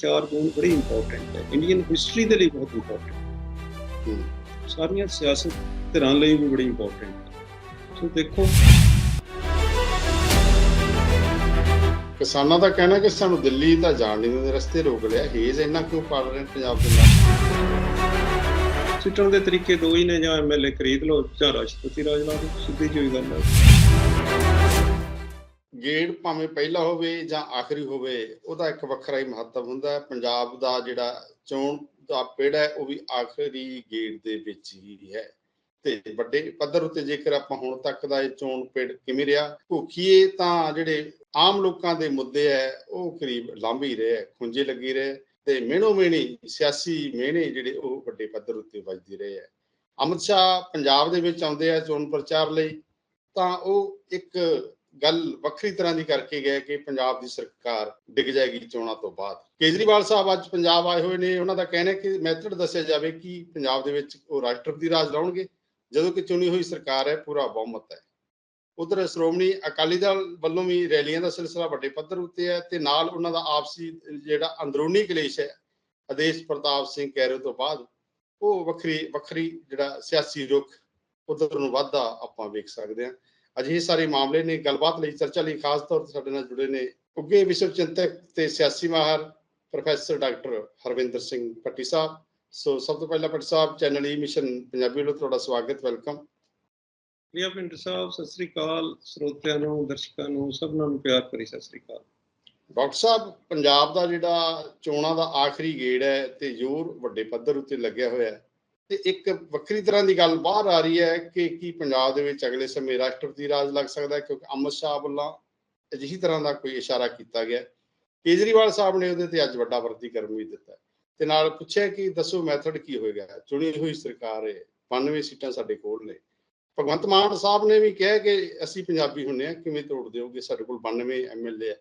ਚਾਰ ਜੂਨ ਬੜੀ ਇੰਪੋਰਟੈਂਟ ਹੈ। ਇੰਡੀਅਨ ਹਿਸਟਰੀ ਦੇ ਲਈ ਬਹੁਤ ਇੰਪੋਰਟੈਂਟ ਹੂੰ। ਸਾਰੀਆਂ ਸਿਆਸਤ ਧਿਰਾਂ ਲਈ ਵੀ ਬੜੀ ਇੰਪੋਰਟੈਂਟ ਹੈ। ਸੋ ਦੇਖੋ। ਕਿਸਾਨਾਂ ਦਾ ਕਹਿਣਾ ਕਿ ਸਾਨੂੰ ਦਿੱਲੀ ਤਾਂ ਜਾਣ ਨਹੀਂ ਦਿੰਦੇ ਰਸਤੇ ਰੋਕ ਲਿਆ ਹੇਜ਼ ਇੰਨਾ ਕਿਉਂ ਪੜ ਰਹੇ ਪੰਜਾਬ ਦੇ ਨਾਲ ਸਿੱਟਣ ਦੇ ਤਰੀਕੇ ਦੋ ਹੀ ਨੇ ਜਾਂ ਐਮਐਲਏ ਖਰੀਦ ਲਓ ਜਾਂ ਰਾਸ਼ਟਰਪਤੀ ਰਾਜ ਲਾ ਦਿਓ ਸਿੱਧੀ ਜਿਹੀ ਗੱਲ ਹੈ। ਗੇੜ ਭਾਵੇਂ ਪਹਿਲਾ ਹੋਵੇ ਜਾਂ ਆਖਰੀ ਹੋਵੇ ਉਹਦਾ ਇੱਕ ਵੱਖਰਾ ਹੀ ਮਹੱਤਵ ਹੁੰਦਾ ਹੈ। ਪੰਜਾਬ ਦਾ ਜਿਹੜਾ ਚੋਣ ਦਾ ਪਿੜ ਹੈ ਉਹ ਵੀ ਆਖਰੀ ਗੇੜ ਦੇ ਵਿੱਚ ਹੀ ਹੈ। ਤੇ ਵੱਡੇ ਪੱਧਰ ਉੱਤੇ ਜੇਕਰ ਆਪਾਂ ਹੁਣ ਤੱਕ ਦਾ ਇਹ ਚੋਣ ਪਿੜ ਕਿਵੇਂ ਰਿਹਾ ਭੁੱਖੀਏ ਤਾਂ ਜਿਹੜੇ ਆਮ ਲੋਕਾਂ ਦੇ ਮੁੱਦੇ ਹੈ ਉਹ ਕਰੀਬ ਲਾਂਭੀ ਰਹੇ ਹੈ, ਖੁੰਝੇ ਲੱਗੀ ਰਹੇ ਤੇ ਮਿਹਣੋ ਮਿਹਣੀ ਸਿਆਸੀ ਮਿਹਣੇ ਜਿਹੜੇ ਉਹ ਵੱਡੇ ਪੱਧਰ ਉੱਤੇ ਵੱਜਦੇ ਰਹੇ ਹੈ। ਅਮਿਤ ਸ਼ਾਹ ਪੰਜਾਬ ਦੇ ਵਿੱਚ ਆਉਂਦੇ ਆ ਚੋਣ ਪ੍ਰਚਾਰ ਲਈ ਤਾਂ ਉਹ ਇੱਕ ਗੱਲ ਵੱਖਰੀ ਤਰ੍ਹਾਂ ਦੀ ਕਰਕੇ ਗਏ ਕਿ ਪੰਜਾਬ ਦੀ ਸਰਕਾਰ ਡਿੱਗ ਜਾਏਗੀ ਚੋਣਾਂ ਤੋਂ ਬਾਅਦ। ਕੇਜਰੀਵਾਲ ਸਾਹਿਬ ਅੱਜ ਪੰਜਾਬ ਆਏ ਹੋਏ ਨੇ, ਉਹਨਾਂ ਦਾ ਕਹਿਣਾ ਕਿ ਮੈਥਡ ਦੱਸਿਆ ਜਾਵੇ ਕਿ ਪੰਜਾਬ ਦੇ ਵਿੱਚ ਉਹ ਰਾਸ਼ਟਰਪਤੀ ਰਾਜ ਲਾਉਣਗੇ, ਜਦੋਂ ਕਿ ਚੁਣੀ ਹੋਈ ਸਰਕਾਰ ਹੈ, ਪੂਰਾ ਬਹੁਮਤ ਹੈ। ਉਧਰ ਸ਼੍ਰੋਮਣੀ ਅਕਾਲੀ ਦਲ ਵੱਲੋਂ ਵੀ ਰੈਲੀਆਂ ਦਾ ਸਿਲਸਿਲਾ ਵੱਡੇ ਪੱਧਰ ਉੱਤੇ ਹੈ ਤੇ ਨਾਲ ਉਹਨਾਂ ਦਾ ਆਪਸੀ ਜਿਹੜਾ ਅੰਦਰੂਨੀ ਕਲੇਸ਼ ਹੈ, ਆਦੇਸ਼ ਪ੍ਰਤਾਪ ਸਿੰਘ ਕੈਰੋ ਤੋਂ ਬਾਅਦ, ਉਹ ਵੱਖਰੀ ਵੱਖਰੀ ਜਿਹੜਾ ਸਿਆਸੀ ਰੁਖ, ਉਧਰ ਨੂੰ ਵਾਧਾ ਆਪਾਂ ਵੇਖ ਸਕਦੇ ਹਾਂ। ਅਜਿਹੇ ਸਾਰੇ ਮਾਮਲੇ ਨੇ ਗੱਲਬਾਤ ਲਈ ਚਰਚਾ ਲਈ ਖਾਸ ਤੌਰ ਤੇ ਸਾਡੇ ਨਾਲ ਜੁੜੇ ਨੇ ਉੱਗੇ ਵਿਸ਼ਵ ਚਿੰਤਕ ਤੇ ਸਿਆਸੀ ਮਾਹਰ professor doctor Harvinder Singh Patti Sahib. So ਸਭ ਤੋਂ ਪਹਿਲਾਂ Patti Sahib channel E mission Punjabi ਵੱਲੋਂ ਤੁਹਾਡਾ ਸਵਾਗਤ ਵੈਲਕਮ। ਪ੍ਰਿਆ ਪਿੰਡ ਸਾਹਿਬ ਸਤਿ ਸ੍ਰੀ ਅਕਾਲ। ਸਰੋਤਿਆਂ ਨੂੰ ਦਰਸ਼ਕਾਂ ਨੂੰ ਸਭਨਾਂ ਨੂੰ ਪਿਆਰ ਭਰੀ ਸਤਿ ਸ੍ਰੀ ਅਕਾਲ। ਡਾਕਟਰ ਸਾਹਿਬ ਪੰਜਾਬ ਦਾ ਜਿਹੜਾ ਚੋਣਾਂ ਦਾ ਆਖਰੀ ਗੇੜ ਹੈ ਤੇ ਜ਼ੋਰ ਵੱਡੇ ਪੱਧਰ ਉੱਤੇ ਲੱਗਿਆ ਹੋਇਆ ਹੈ। ਤੇ ਇੱਕ ਵੱਖਰੀ ਤਰ੍ਹਾਂ ਦੀ ਗੱਲ ਬਾਹਰ ਆ ਰਹੀ ਹੈ ਕਿ ਕੀ ਪੰਜਾਬ ਦੇ ਵਿੱਚ ਅਗਲੇ ਸਮੇਂ ਰਾਸ਼ਟਰਪਤੀ ਰਾਜ ਲੱਗ ਸਕਦਾ ਹੈ, ਕਿਉਂਕਿ ਅਮਿਤ ਸ਼ਾਹ ਵੱਲੋਂ ਅਜਿਹੀ ਤਰ੍ਹਾਂ ਦਾ ਕੋਈ ਇਸ਼ਾਰਾ ਕੀਤਾ ਗਿਆ ਕੇਜਰੀਵਾਲ ਸਾਹਿਬ ਨੇ ਉਹਦੇ ਤੇ ਅੱਜ ਵੱਡਾ ਵਰਤੀਕਰਨ ਵੀ ਦਿੱਤਾ ਤੇ ਨਾਲ ਪੁੱਛਿਆ ਕਿ ਦੱਸੋ ਮੈਥਡ ਕੀ ਹੋਏਗਾ? ਚੁਣੀ ਹੋਈ ਸਰਕਾਰ ਹੈ 92 ਸੀਟਾਂ ਸਾਡੇ ਕੋਲ ਨੇ। ਭਗਵੰਤ ਮਾਨ ਸਾਹਿਬ ਨੇ ਵੀ ਕਿਹਾ ਕਿ ਅਸੀਂ ਪੰਜਾਬੀ ਹੁੰਨੇ ਆ ਕਿਵੇਂ ਤੋੜ ਦਿਓਗੇ? ਸਾਡੇ ਕੋਲ 92 ਐਮਐਲਏ ਹੈ।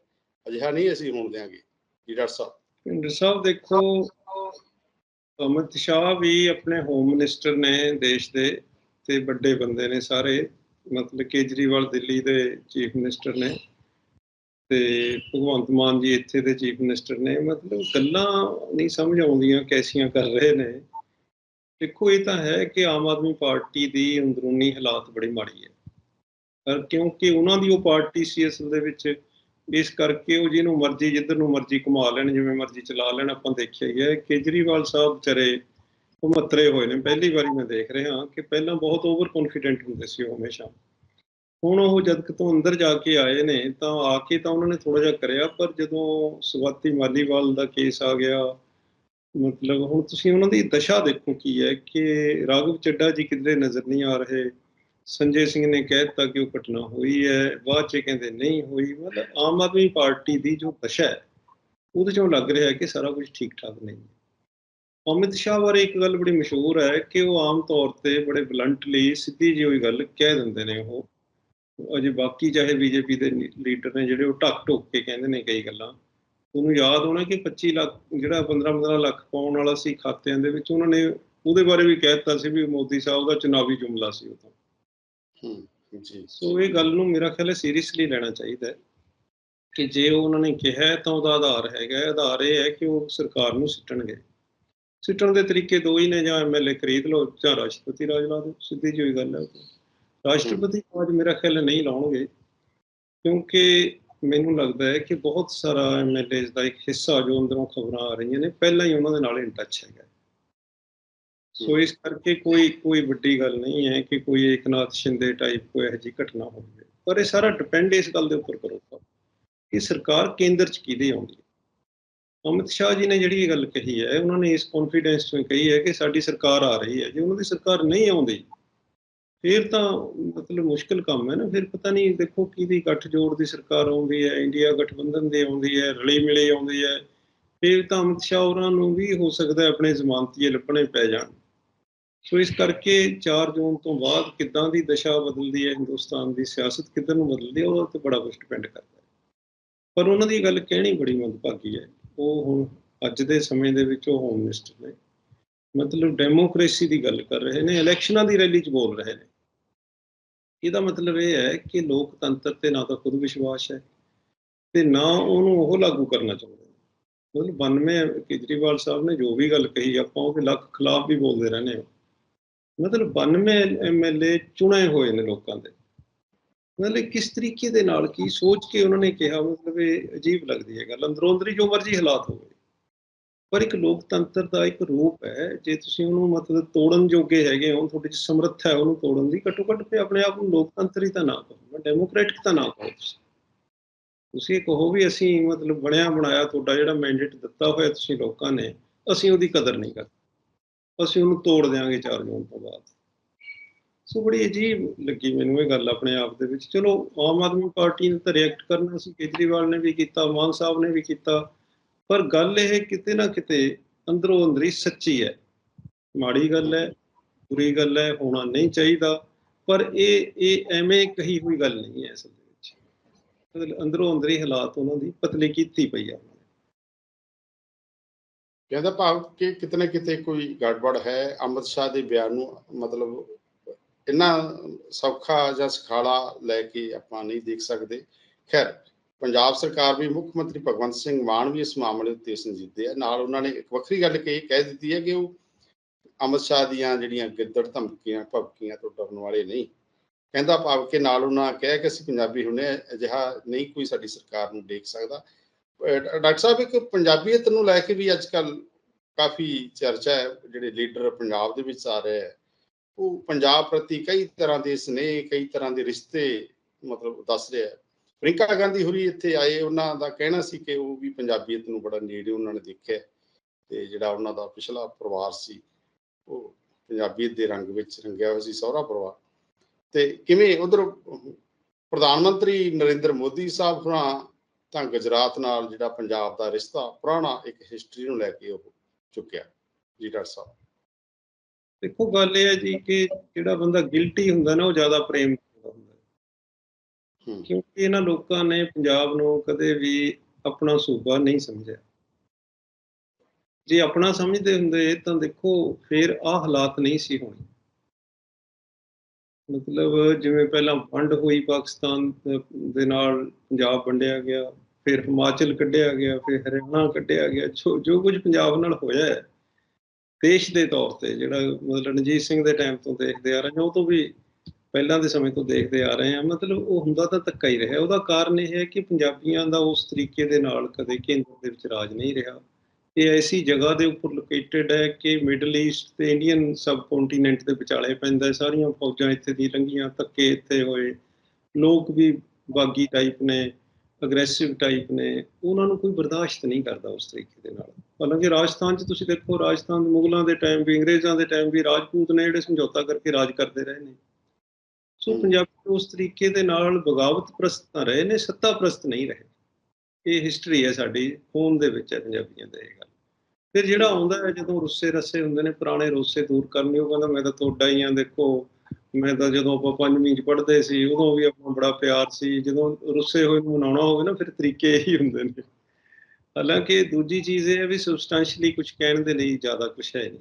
ਅਜਿਹਾ ਨਹੀਂ ਅਸੀਂ ਹੋਣ ਦਿਆਂਗੇ। ਜੀ ਡਾਕਟਰ ਸਾਹਿਬ। ਪਿੰਡ ਸਾਹਿਬ ਦੇਖੋ ਅਮਿਤ ਸ਼ਾਹ ਵੀ ਆਪਣੇ ਹੋਮ ਮਿਨਿਸਟਰ ਨੇ ਦੇਸ਼ ਦੇ ਤੇ ਵੱਡੇ ਬੰਦੇ ਨੇ ਸਾਰੇ, ਮਤਲਬ ਕੇਜਰੀਵਾਲ ਦਿੱਲੀ ਦੇ ਚੀਫ ਮਿਨਿਸਟਰ ਨੇ ਤੇ ਭਗਵੰਤ ਮਾਨ ਜੀ ਇੱਥੇ ਦੇ ਚੀਫ ਮਿਨਿਸਟਰ ਨੇ, ਮਤਲਬ ਗੱਲਾਂ ਨਹੀਂ ਸਮਝ ਆਉਂਦੀਆਂ ਕੈਸੀਆਂ ਕਰ ਰਹੇ ਨੇ। ਦੇਖੋ ਇਹ ਤਾਂ ਹੈ ਕਿ ਆਮ ਆਦਮੀ ਪਾਰਟੀ ਦੀ ਅੰਦਰੂਨੀ ਹਾਲਾਤ ਬੜੀ ਮਾੜੀ ਹੈ। ਪਰ ਕਿਉਂਕਿ ਉਹਨਾਂ ਦੀ ਉਹ ਪਾਰਟੀ ਸੀ ਅਸਲ ਦੇ ਵਿੱਚ ਇਸ ਕਰਕੇ ਉਹ ਜਿਹਨੂੰ ਮਰਜ਼ੀ, ਜਿੱਧਰ ਨੂੰ ਮਰਜ਼ੀ ਘੁਮਾ ਲੈਣ, ਜਿਵੇਂ ਮਰਜ਼ੀ ਚਲਾ ਲੈਣ, ਆਪਾਂ ਦੇਖਿਆ ਹੀ ਹੈ, ਕੇਜਰੀਵਾਲ ਸਾਹਿਬ ਵਿਚਾਰੇ ਉਹ ਹੋਏ ਨੇ। ਪਹਿਲੀ ਵਾਰੀ ਮੈਂ ਦੇਖ ਰਿਹਾ ਕਿ ਪਹਿਲਾਂ ਬਹੁਤ ਓਵਰ ਕੌਨਫੀਡੈਂਟ ਹੁੰਦੇ ਸੀ ਉਹ ਹਮੇਸ਼ਾ। ਹੁਣ ਉਹ ਜਦ ਕਿਤੋਂ ਅੰਦਰ ਜਾ ਕੇ ਆਏ ਨੇ, ਤਾਂ ਆ ਕੇ ਤਾਂ ਉਹਨਾਂ ਨੇ ਥੋੜਾ ਜਿਹਾ ਕਰਿਆ, ਪਰ ਜਦੋਂ ਸਵਾਤੀ ਮਾਲੀਵਾਲ ਦਾ ਕੇਸ ਆ ਗਿਆ, ਮਤਲਬ ਹੁਣ ਤੁਸੀਂ ਉਹਨਾਂ ਦੀ ਦਸ਼ਾ ਦੇਖੋ ਕੀ ਹੈ ਕਿ ਰਾਘਵ ਚੱਡਾ ਜੀ ਕਿਧਰੇ ਨਜ਼ਰ ਨਹੀਂ ਆ ਰਹੇ। ਸੰਜੇ ਸਿੰਘ ਨੇ ਕਹਿ ਦਿੱਤਾ ਕਿ ਉਹ ਘਟਨਾ ਹੋਈ ਹੈ, ਬਾਅਦ ਚ ਕਹਿੰਦੇ ਨਹੀਂ ਹੋਈ, ਮਤਲਬ ਆਮ ਆਦਮੀ ਪਾਰਟੀ ਦੀ ਜੋ ਦਸ਼ਾ ਹੈ, ਉਹਦੇ ਚੋਂ ਲੱਗ ਰਿਹਾ ਕਿ ਸਾਰਾ ਕੁਝ ਠੀਕ ਠਾਕ ਨਹੀਂ ਹੈ। ਅਮਿਤ ਸ਼ਾਹ ਬਾਰੇ ਇੱਕ ਗੱਲ ਬੜੀ ਮਸ਼ਹੂਰ ਹੈ ਕਿ ਉਹ ਆਮ ਤੌਰ ਤੇ ਬੜੇ ਬਲੰਟਲੀ ਸਿੱਧੀ ਜਿਹੀ ਹੋਈ ਗੱਲ ਕਹਿ ਦਿੰਦੇ ਨੇ ਉਹ। ਅਜੇ ਬਾਕੀ ਚਾਹੇ ਬੀਜੇਪੀ ਦੇ ਲੀਡਰ ਨੇ ਜਿਹੜੇ ਉਹ ਟੱਕ ਟੋਕ ਕੇ ਕਹਿੰਦੇ ਨੇ ਕਈ ਗੱਲਾਂ। ਉਹਨੂੰ ਯਾਦ ਹੋਣਾ ਕਿ 25 ਲੱਖ, ਜਿਹੜਾ 15-15 ਲੱਖ ਪਾਉਣ ਵਾਲਾ ਸੀ ਖਾਤਿਆਂ ਦੇ ਵਿੱਚ, ਉਹਨਾਂ ਨੇ ਉਹਦੇ ਬਾਰੇ ਵੀ ਕਹਿ ਦਿੱਤਾ ਸੀ ਵੀ ਮੋਦੀ ਸਾਹਿਬ ਦਾ ਚੁਣਾਵੀ ਜੁਮਲਾ ਸੀ ਉਹ ਤਾਂ। ਹੂੰ, ਜੀ। ਸੋ ਇਹ ਗੱਲ ਨੂੰ ਮੇਰਾ ਖਿਆਲ ਹੈ ਸੀਰੀਅਸਲੀ ਲੈਣਾ ਚਾਹੀਦਾ ਹੈ ਕਿ ਜੇ ਉਹਨਾਂ ਨੇ ਕਿਹਾ ਤਾਂ ਉਹਦਾ ਆਧਾਰ ਹੈਗਾ ਆਧਾਰ ਇਹ ਹੈ ਕਿ ਉਹ ਸਰਕਾਰ ਨੂੰ ਸਿੱਟਣਗੇ। ਸਿੱਟਣ ਦੇ ਤਰੀਕੇ ਦੋ ਹੀ ਨੇ, ਜਾਂ ਐਮਐਲਏ ਖਰੀਦ ਲਓ, ਜਾਂ ਰਾਸ਼ਟਰਪਤੀ ਰਾਜ ਲਾ ਦਿਓ, ਸਿੱਧੀ ਜਿਹੀ ਗੱਲ ਹੈ। ਰਾਸ਼ਟਰਪਤੀ ਰਾਜ ਮੇਰਾ ਖਿਆਲ ਨਹੀਂ ਲਾਉਣਗੇ, ਕਿਉਂਕਿ ਮੈਨੂੰ ਲੱਗਦਾ ਹੈ ਕਿ ਬਹੁਤ ਸਾਰਾ ਐਮਐਲਏਜ਼ ਦਾ ਇੱਕ ਹਿੱਸਾ ਜੋ ਅੰਦਰੋਂ ਖਬਰਾਂ ਆ ਰਹੀਆਂ ਨੇ, ਪਹਿਲਾਂ ਹੀ ਉਹਨਾਂ ਦੇ ਨਾਲ ਇਨ ਟੱਚ ਹੈਗਾ ਸੋ ਇਸ ਕਰਕੇ ਕੋਈ ਕੋਈ ਵੱਡੀ ਗੱਲ ਨਹੀਂ ਹੈ ਕਿ ਕੋਈ ਏਕਨਾਥ ਸ਼ਿੰਦੇ ਟਾਈਪ ਕੋਈ ਇਹੋ ਜਿਹੀ ਘਟਨਾ ਹੋਵੇ। ਪਰ ਇਹ ਸਾਰਾ ਡਿਪੈਂਡ ਇਸ ਗੱਲ ਦੇ ਉੱਪਰ ਕਰੂਗਾ ਕਿ ਸਰਕਾਰ ਕੇਂਦਰ 'ਚ ਕਿਹਦੇ ਆਉਂਦੀ ਹੈ? ਅਮਿਤ ਸ਼ਾਹ ਜੀ ਨੇ ਜਿਹੜੀ ਇਹ ਗੱਲ ਕਹੀ ਹੈ, ਉਹਨਾਂ ਨੇ ਇਸ ਕੌਨਫੀਡੈਂਸ ਤੋਂ ਕਹੀ ਹੈ ਕਿ ਸਾਡੀ ਸਰਕਾਰ ਆ ਰਹੀ ਹੈ। ਜੇ ਉਹਨਾਂ ਦੀ ਸਰਕਾਰ ਨਹੀਂ ਆਉਂਦੀ, ਫਿਰ ਤਾਂ ਮਤਲਬ ਮੁਸ਼ਕਲ ਕੰਮ ਹੈ ਨਾ। ਫਿਰ ਪਤਾ ਨਹੀਂ, ਦੇਖੋ ਕਿਹਦੀ ਗੱਠਜੋੜ ਦੀ ਸਰਕਾਰ ਆਉਂਦੀ ਹੈ, ਇੰਡੀਆ ਗਠਬੰਧਨ ਦੀ ਆਉਂਦੀ ਹੈ ਰਲੀ ਮਿਲੀ ਆਉਂਦੀ ਹੈ। ਫਿਰ ਤਾਂ ਅਮਿਤ ਸ਼ਾਹ ਉਹਨਾਂ ਨੂੰ ਵੀ ਹੋ ਸਕਦਾ ਆਪਣੇ ਜ਼ਮਾਨਤੀਏ ਲੱਭਣੇ ਪੈ ਜਾਣ। ਸੋ ਇਸ ਕਰਕੇ 4 ਜੂਨ ਤੋਂ ਬਾਅਦ ਕਿੱਦਾਂ ਦੀ ਦਸ਼ਾ ਬਦਲਦੀ ਹੈ ਹਿੰਦੁਸਤਾਨ ਦੀ ਸਿਆਸਤ, ਕਿੱਧਰ ਨੂੰ ਬਦਲਦੀ ਹੈ, ਉਹਦੇ ਤੇ ਬੜਾ ਕੁਝ ਡਿਪੈਂਡ ਕਰਦਾ ਹੈ। ਪਰ ਉਹਨਾਂ ਦੀ ਗੱਲ ਕਹਿਣੀ ਬੜੀ ਮੰਦਭਾਗੀ ਹੈ। ਉਹ ਹੁਣ ਅੱਜ ਦੇ ਸਮੇਂ ਦੇ ਵਿੱਚ ਉਹ ਹੋਮ ਮਿਨਿਸਟਰ ਨੇ। ਮਤਲਬ ਡੈਮੋਕ੍ਰੇਸੀ ਦੀ ਗੱਲ ਕਰ ਰਹੇ ਨੇ ਇਲੈਕਸ਼ਨਾਂ ਦੀ ਰੈਲੀ 'ਚ ਬੋਲ ਰਹੇ ਨੇ। ਇਹਦਾ ਮਤਲਬ ਇਹ ਹੈ ਕਿ ਲੋਕਤੰਤਰ ਤੇ ਨਾ ਤਾਂ ਖੁਦ ਵਿਸ਼ਵਾਸ ਹੈ ਤੇ ਨਾ ਉਹਨੂੰ ਉਹ ਲਾਗੂ ਕਰਨਾ ਚਾਹੁੰਦੇ ਨੇ। ਮਤਲਬ 92 ਕੇਜਰੀਵਾਲ ਸਾਹਿਬ ਨੇ ਜੋ ਵੀ ਗੱਲ ਕਹੀ, ਆਪਾਂ ਉਹਦੇ ਲੱਖ ਖਿਲਾਫ ਵੀ ਬੋਲਦੇ ਰਹਿੰਦੇ ਹਾਂ। ਮਤਲਬ 92 ਐਮਐਲਏ ਚੁਣੇ ਹੋਏ ਨੇ ਲੋਕਾਂ ਦੇ। ਮਤਲਬ ਕਿਸ ਤਰੀਕੇ ਦੇ ਨਾਲ, ਕੀ ਸੋਚ ਕੇ ਉਹਨਾਂ ਨੇ ਕਿਹਾ, ਮਤਲਬ ਇਹ ਅਜੀਬ ਲੱਗਦੀ ਹੈ ਗੱਲ। ਅੰਦਰੋਂ ਅੰਦਰੀ ਜੋ ਮਰਜ਼ੀ ਹਾਲਾਤ ਹੋਵੇ। ਪਰ ਇੱਕ ਲੋਕਤੰਤਰ ਦਾ ਇੱਕ ਰੂਪ ਹੈ, ਜੇ ਤੁਸੀਂ ਉਹਨੂੰ ਮਤਲਬ ਤੋੜਨ ਜੋਗੇ ਹੈਗੇ ਹੋ, ਤੁਹਾਡੇ ਚ ਸਮਰੱਥਾ ਹੈ ਉਹਨੂੰ ਤੋੜਨ ਦੀ ਘੱਟੋ ਘੱਟ ਤੇ ਆਪਣੇ ਆਪ ਨੂੰ ਲੋਕਤੰਤਰੀ ਤਾਂ ਨਾ ਕਹੋ, ਡੈਮੋਕ੍ਰੈਟਿਕ ਤਾਂ ਨਾ ਕਹੋ ਤੁਸੀਂ। ਤੁਸੀਂ ਕਹੋ ਵੀ ਅਸੀਂ ਮਤਲਬ ਬਣਿਆ ਬਣਾਇਆ ਤੁਹਾਡਾ ਜਿਹੜਾ ਮੈਂਡੇਟ ਦਿੱਤਾ ਹੋਇਆ ਤੁਸੀਂ ਲੋਕਾਂ ਨੇ, ਅਸੀਂ ਉਹਦੀ ਕਦਰ ਨਹੀਂ ਕਰਦੇ। ਅਸੀਂ ਉਹਨੂੰ ਤੋੜ ਦਿਆਂਗੇ ਚਾਰ ਜੂਨ ਤੋਂ ਬਾਅਦ। ਸੋ ਬੜੀ ਅਜੀਬ ਲੱਗੀ ਮੈਨੂੰ ਇਹ ਗੱਲ ਆਪਣੇ ਆਪ ਦੇ ਵਿੱਚ। ਚਲੋ, ਆਮ ਆਦਮੀ ਪਾਰਟੀ ਨੇ ਤਾਂ ਰਿਐਕਟ ਕਰਨਾ ਸੀ, ਕੇਜਰੀਵਾਲ ਨੇ ਵੀ ਕੀਤਾ, ਮਾਨ ਸਾਹਿਬ ਨੇ ਵੀ ਕੀਤਾ। ਪਰ ਗੱਲ ਇਹ ਕਿਤੇ ਨਾ ਕਿਤੇ ਅੰਦਰੋਂ ਅੰਦਰੀ ਸੱਚੀ ਹੈ। ਮਾੜੀ ਗੱਲ ਹੈ, ਬੁਰੀ ਗੱਲ ਹੈ, ਹੋਣਾ ਨਹੀਂ ਚਾਹੀਦਾ। ਪਰ ਇਹ ਇਹ ਐਵੇਂ ਕਹੀ ਹੋਈ ਗੱਲ ਨਹੀਂ ਹੈ ਅਸਲ ਦੇ ਵਿੱਚ। ਮਤਲਬ ਅੰਦਰੋਂ ਅੰਦਰੀ ਹਾਲਾਤ ਉਹਨਾਂ ਦੀ ਪਤਲੀ ਕੀਤੀ ਪਈ ਆ। ਕਹਿੰਦਾ ਭਾਵ ਕਿ ਕਿਤੇ ਨਾ ਕਿਤੇ ਕੋਈ ਗੜਬੜ ਹੈ ਅੰਮ੍ਰਿਤ ਸ਼ਾਹ ਦੇ ਬਿਆਨ ਨੂੰ ਮਤਲਬ ਇੰਨਾ ਸੌਖਾ ਜਾਂ ਸਖਾਲਾ ਲੈ ਕੇ ਆਪਾਂ ਨਹੀਂ ਦੇਖ ਸਕਦੇ। ਖੈਰ, ਪੰਜਾਬ ਸਰਕਾਰ ਵੀ, ਮੁੱਖ ਮੰਤਰੀ ਭਗਵੰਤ ਸਿੰਘ ਮਾਨ ਵੀ ਇਸ ਮਾਮਲੇ ਉੱਤੇ ਸੰਜੀਦੇ ਆ। ਨਾਲ ਉਹਨਾਂ ਨੇ ਇੱਕ ਵੱਖਰੀ ਗੱਲ ਕਹੀ, ਕਹਿ ਦਿੱਤੀ ਹੈ ਕਿ ਉਹ ਅੰਮ੍ਰਿਤ ਸ਼ਾਹ ਦੀਆਂ ਜਿਹੜੀਆਂ ਗਿੱਦੜ ਧਮਕੀਆਂ ਭਵਕੀਆਂ ਤੋਂ ਡਰਨ ਵਾਲੇ ਨਹੀਂ। ਕਹਿੰਦਾ ਭਾਵ ਕਿ ਨਾਲ ਉਹਨਾਂ ਕਹਿ ਕਿ ਅਸੀਂ ਪੰਜਾਬੀ ਹੁੰਨੇ ਅਜਿਹਾ ਨਹੀਂ ਕੋਈ ਸਾਡੀ ਸਰਕਾਰ ਨੂੰ ਦੇਖ ਸਕਦਾ। ਡਾਕਟਰ ਸਾਹਿਬ, ਇੱਕ ਪੰਜਾਬੀਅਤ ਨੂੰ ਲੈ ਕੇ ਵੀ ਅੱਜ ਕੱਲ ਕਾਫੀ ਚਰਚਾ ਹੈ, ਜਿਹੜੇ ਲੀਡਰ ਪੰਜਾਬ ਦੇ ਵਿੱਚ ਆ ਰਹੇ ਹੈ। ਉਹ ਪੰਜਾਬ ਪ੍ਰਤੀ ਕਈ ਤਰ੍ਹਾਂ ਦੇ ਸਨੇਹ, ਕਈ ਤਰ੍ਹਾਂ ਦੇ ਰਿਸ਼ਤੇ ਮਤਲਬ ਦੱਸ ਰਿਹਾ ਪ੍ਰਿੰਕਾ ਗਾਂਧੀ ਹੋਰੀ ਇੱਥੇ ਆਏ, ਉਹਨਾਂ ਦਾ ਕਹਿਣਾ ਸੀ ਕਿ ਉਹ ਵੀ ਪੰਜਾਬੀਅਤ ਨੂੰ ਬੜਾ ਨੇੜੇ ਉਹਨਾਂ ਨੇ ਦੇਖਿਆ ਤੇ ਜਿਹੜਾ ਉਹਨਾਂ ਦਾ ਪਿਛਲਾ ਪਰਿਵਾਰ ਸੀ, ਉਹ ਪੰਜਾਬੀਅਤ ਦੇ ਰੰਗ ਵਿੱਚ ਰੰਗਿਆ ਹੋਇਆ ਸੀ, ਸਹੁਰਾ ਪਰਿਵਾਰ। ਤੇ ਕਿਵੇਂ ਉਧਰ ਪ੍ਰਧਾਨ ਮੰਤਰੀ ਨਰਿੰਦਰ ਮੋਦੀ ਸਾਹਿਬ ਹੋਰਾਂ ਤਾਂ ਗੁਜਰਾਤ ਨਾਲ ਜਿਹੜਾ ਪੰਜਾਬ ਦਾ ਰਿਸ਼ਤਾ ਪੁਰਾਣਾ ਇੱਕ ਹਿਸਟਰੀ ਨੂੰ ਲੈ ਕੇ ਉਹ ਚੁੱਕਿਆ ਜੀ ਡਾਕਟਰ ਸਾਹਿਬ। ਦੇਖੋ ਗੱਲ ਇਹ ਹੈ ਜੀ ਕਿ ਜਿਹੜਾ ਬੰਦਾ ਗਿਲਟੀ ਹੁੰਦਾ ਨਾ ਉਹ ਜ਼ਿਆਦਾ ਪ੍ਰੇਮ ਕਰਦਾ ਹੁੰਦਾ ਕਿਉਂਕਿ ਇਹਨਾਂ ਲੋਕਾਂ ਨੇ ਪੰਜਾਬ ਨੂੰ ਕਦੇ ਵੀ ਆਪਣਾ ਸੂਬਾ ਨਹੀਂ ਸਮਝਿਆ। ਜੇ ਆਪਣਾ ਸਮਝਦੇ ਹੁੰਦੇ ਤਾਂ ਦੇਖੋ ਫਿਰ ਆਹ ਹਾਲਾਤ ਨਹੀਂ ਸੀ ਹੋਣੇ। ਮਤਲਬ ਜਿਵੇਂ ਪਹਿਲਾਂ ਵੰਡ ਹੋਈ ਪਾਕਿਸਤਾਨ ਦੇ- ਨਾਲ ਪੰਜਾਬ ਵੰਡਿਆ ਗਿਆ, ਫਿਰ ਹਿਮਾਚਲ ਕੱਢਿਆ ਗਿਆ, ਫਿਰ ਹਰਿਆਣਾ ਕੱਢਿਆ ਗਿਆ, ਜੋ ਜੋ ਕੁਝ ਪੰਜਾਬ ਨਾਲ ਹੋਇਆ ਹੈ, ਦੇਸ਼ ਦੇ ਤੌਰ ਤੇ ਜਿਹੜਾ ਮਤਲਬ ਰਣਜੀਤ ਸਿੰਘ ਦੇ ਟਾਈਮ ਤੋਂ ਦੇਖਦੇ ਆ ਰਹੇ ਹਾਂ, ਉਹ ਤੋਂ ਵੀ ਪਹਿਲਾਂ ਦੇ ਸਮੇਂ ਤੋਂ ਦੇਖਦੇ ਆ ਰਹੇ ਹਾਂ, ਮਤਲਬ ਉਹ ਹੁੰਦਾ ਤਾਂ ਧੱਕਾ ਹੀ ਰਿਹਾ, ਉਹਦਾ ਕਾਰਨ ਇਹ ਹੈ ਕਿ ਪੰਜਾਬੀਆਂ ਦਾ ਉਸ ਤਰੀਕੇ ਦੇ ਨਾਲ ਕਦੇ ਕੇਂਦਰ ਦੇ ਵਿੱਚ ਰਾਜ ਨਹੀਂ ਰਿਹਾ। ਇਹ ਐਸੀ ਜਗ੍ਹਾ ਦੇ ਉੱਪਰ ਲੋਕੇਟਡ ਹੈ ਕਿ ਮਿਡਲ ਈਸਟ ਤੇ ਇੰਡੀਅਨ ਸਬ ਕੰਟੀਨੈਂਟ ਦੇ ਵਿਚਾਲੇ ਪੈਂਦਾ ਹੈ। ਸਾਰੀਆਂ ਫੌਜਾਂ ਇੱਥੇ ਦੀ ਲੰਘੀਆਂ ਧੱਕੇ ਇੱਥੇ ਹੋਏ। ਲੋਕ ਵੀ ਬਾਗੀ ਟਾਈਪ ਨੇ ਅਗਰੈਸਿਵ ਟਾਈਪ ਨੇ। ਉਹਨਾਂ ਨੂੰ ਕੋਈ ਬਰਦਾਸ਼ਤ ਨਹੀਂ ਕਰਦਾ ਉਸ ਤਰੀਕੇ ਦੇ ਨਾਲ। ਹਾਲਾਂਕਿ ਰਾਜਸਥਾਨ 'ਚ ਤੁਸੀਂ ਦੇਖੋ ਰਾਜਸਥਾਨ ਦੇ ਮੁਗਲਾਂ ਦੇ ਟਾਈਮ ਵੀ ਅੰਗਰੇਜ਼ਾਂ ਦੇ ਟਾਈਮ ਵੀ ਰਾਜਪੂਤ ਨੇ ਜਿਹੜੇ ਸਮਝੌਤਾ ਕਰਕੇ ਰਾਜ ਕਰਦੇ ਰਹੇ ਨੇ। ਸੋ। ਪੰਜਾਬੀ ਉਸ ਤਰੀਕੇ ਦੇ ਨਾਲ ਬਗਾਵਤ ਪ੍ਰਸਤ ਤਾਂ ਰਹੇ ਨੇ ਸੱਤਾ ਪ੍ਰਸਤ ਨਹੀਂ ਰਹੇ। ਇਹ ਹਿਸਟਰੀ ਹੈ ਸਾਡੀ ਖੂਨ ਦੇ ਵਿੱਚ ਹੈ ਪੰਜਾਬੀਆਂ ਦਾ ਇਹ ਗੱਲ। ਫਿਰ ਜਿਹੜਾ ਆਉਂਦਾ ਹੈ ਜਦੋਂ ਰੁੱਸੇ ਰੱਸੇ ਹੁੰਦੇ ਨੇ ਪੁਰਾਣੇ ਰੁੱਸੇ ਦੂਰ ਕਰਨੇ ਉਹ ਕਹਿੰਦਾ ਮੈਂ ਤਾਂ ਤੁਹਾਡਾ ਹੀ ਆ ਦੇਖੋ। ਮੈਂ ਤਾਂ ਜਦੋਂ ਆਪਾਂ ਪੰਜਵੀਂ ਚ ਪੜ੍ਹਦੇ ਸੀ ਉਦੋਂ ਵੀ ਆਪਣਾ ਬੜਾ ਪਿਆਰ ਸੀ। ਜਦੋਂ ਰੁੱਸੇ ਹੋਏ ਨੂੰ ਮਨਾਉਣਾ ਹੋਵੇ ਨਾ ਫਿਰ ਤਰੀਕੇ ਇਹੀ ਹੁੰਦੇ ਨੇ। ਹਾਲਾਂਕਿ ਦੂਜੀ ਚੀਜ਼ ਇਹ ਹੈ ਵੀ ਸਬਸਟੈਂਸ਼ਲੀ ਕੁਝ ਕਹਿਣ ਦੇ ਲਈ ਜ਼ਿਆਦਾ ਕੁਝ ਹੈ ਨਹੀਂ।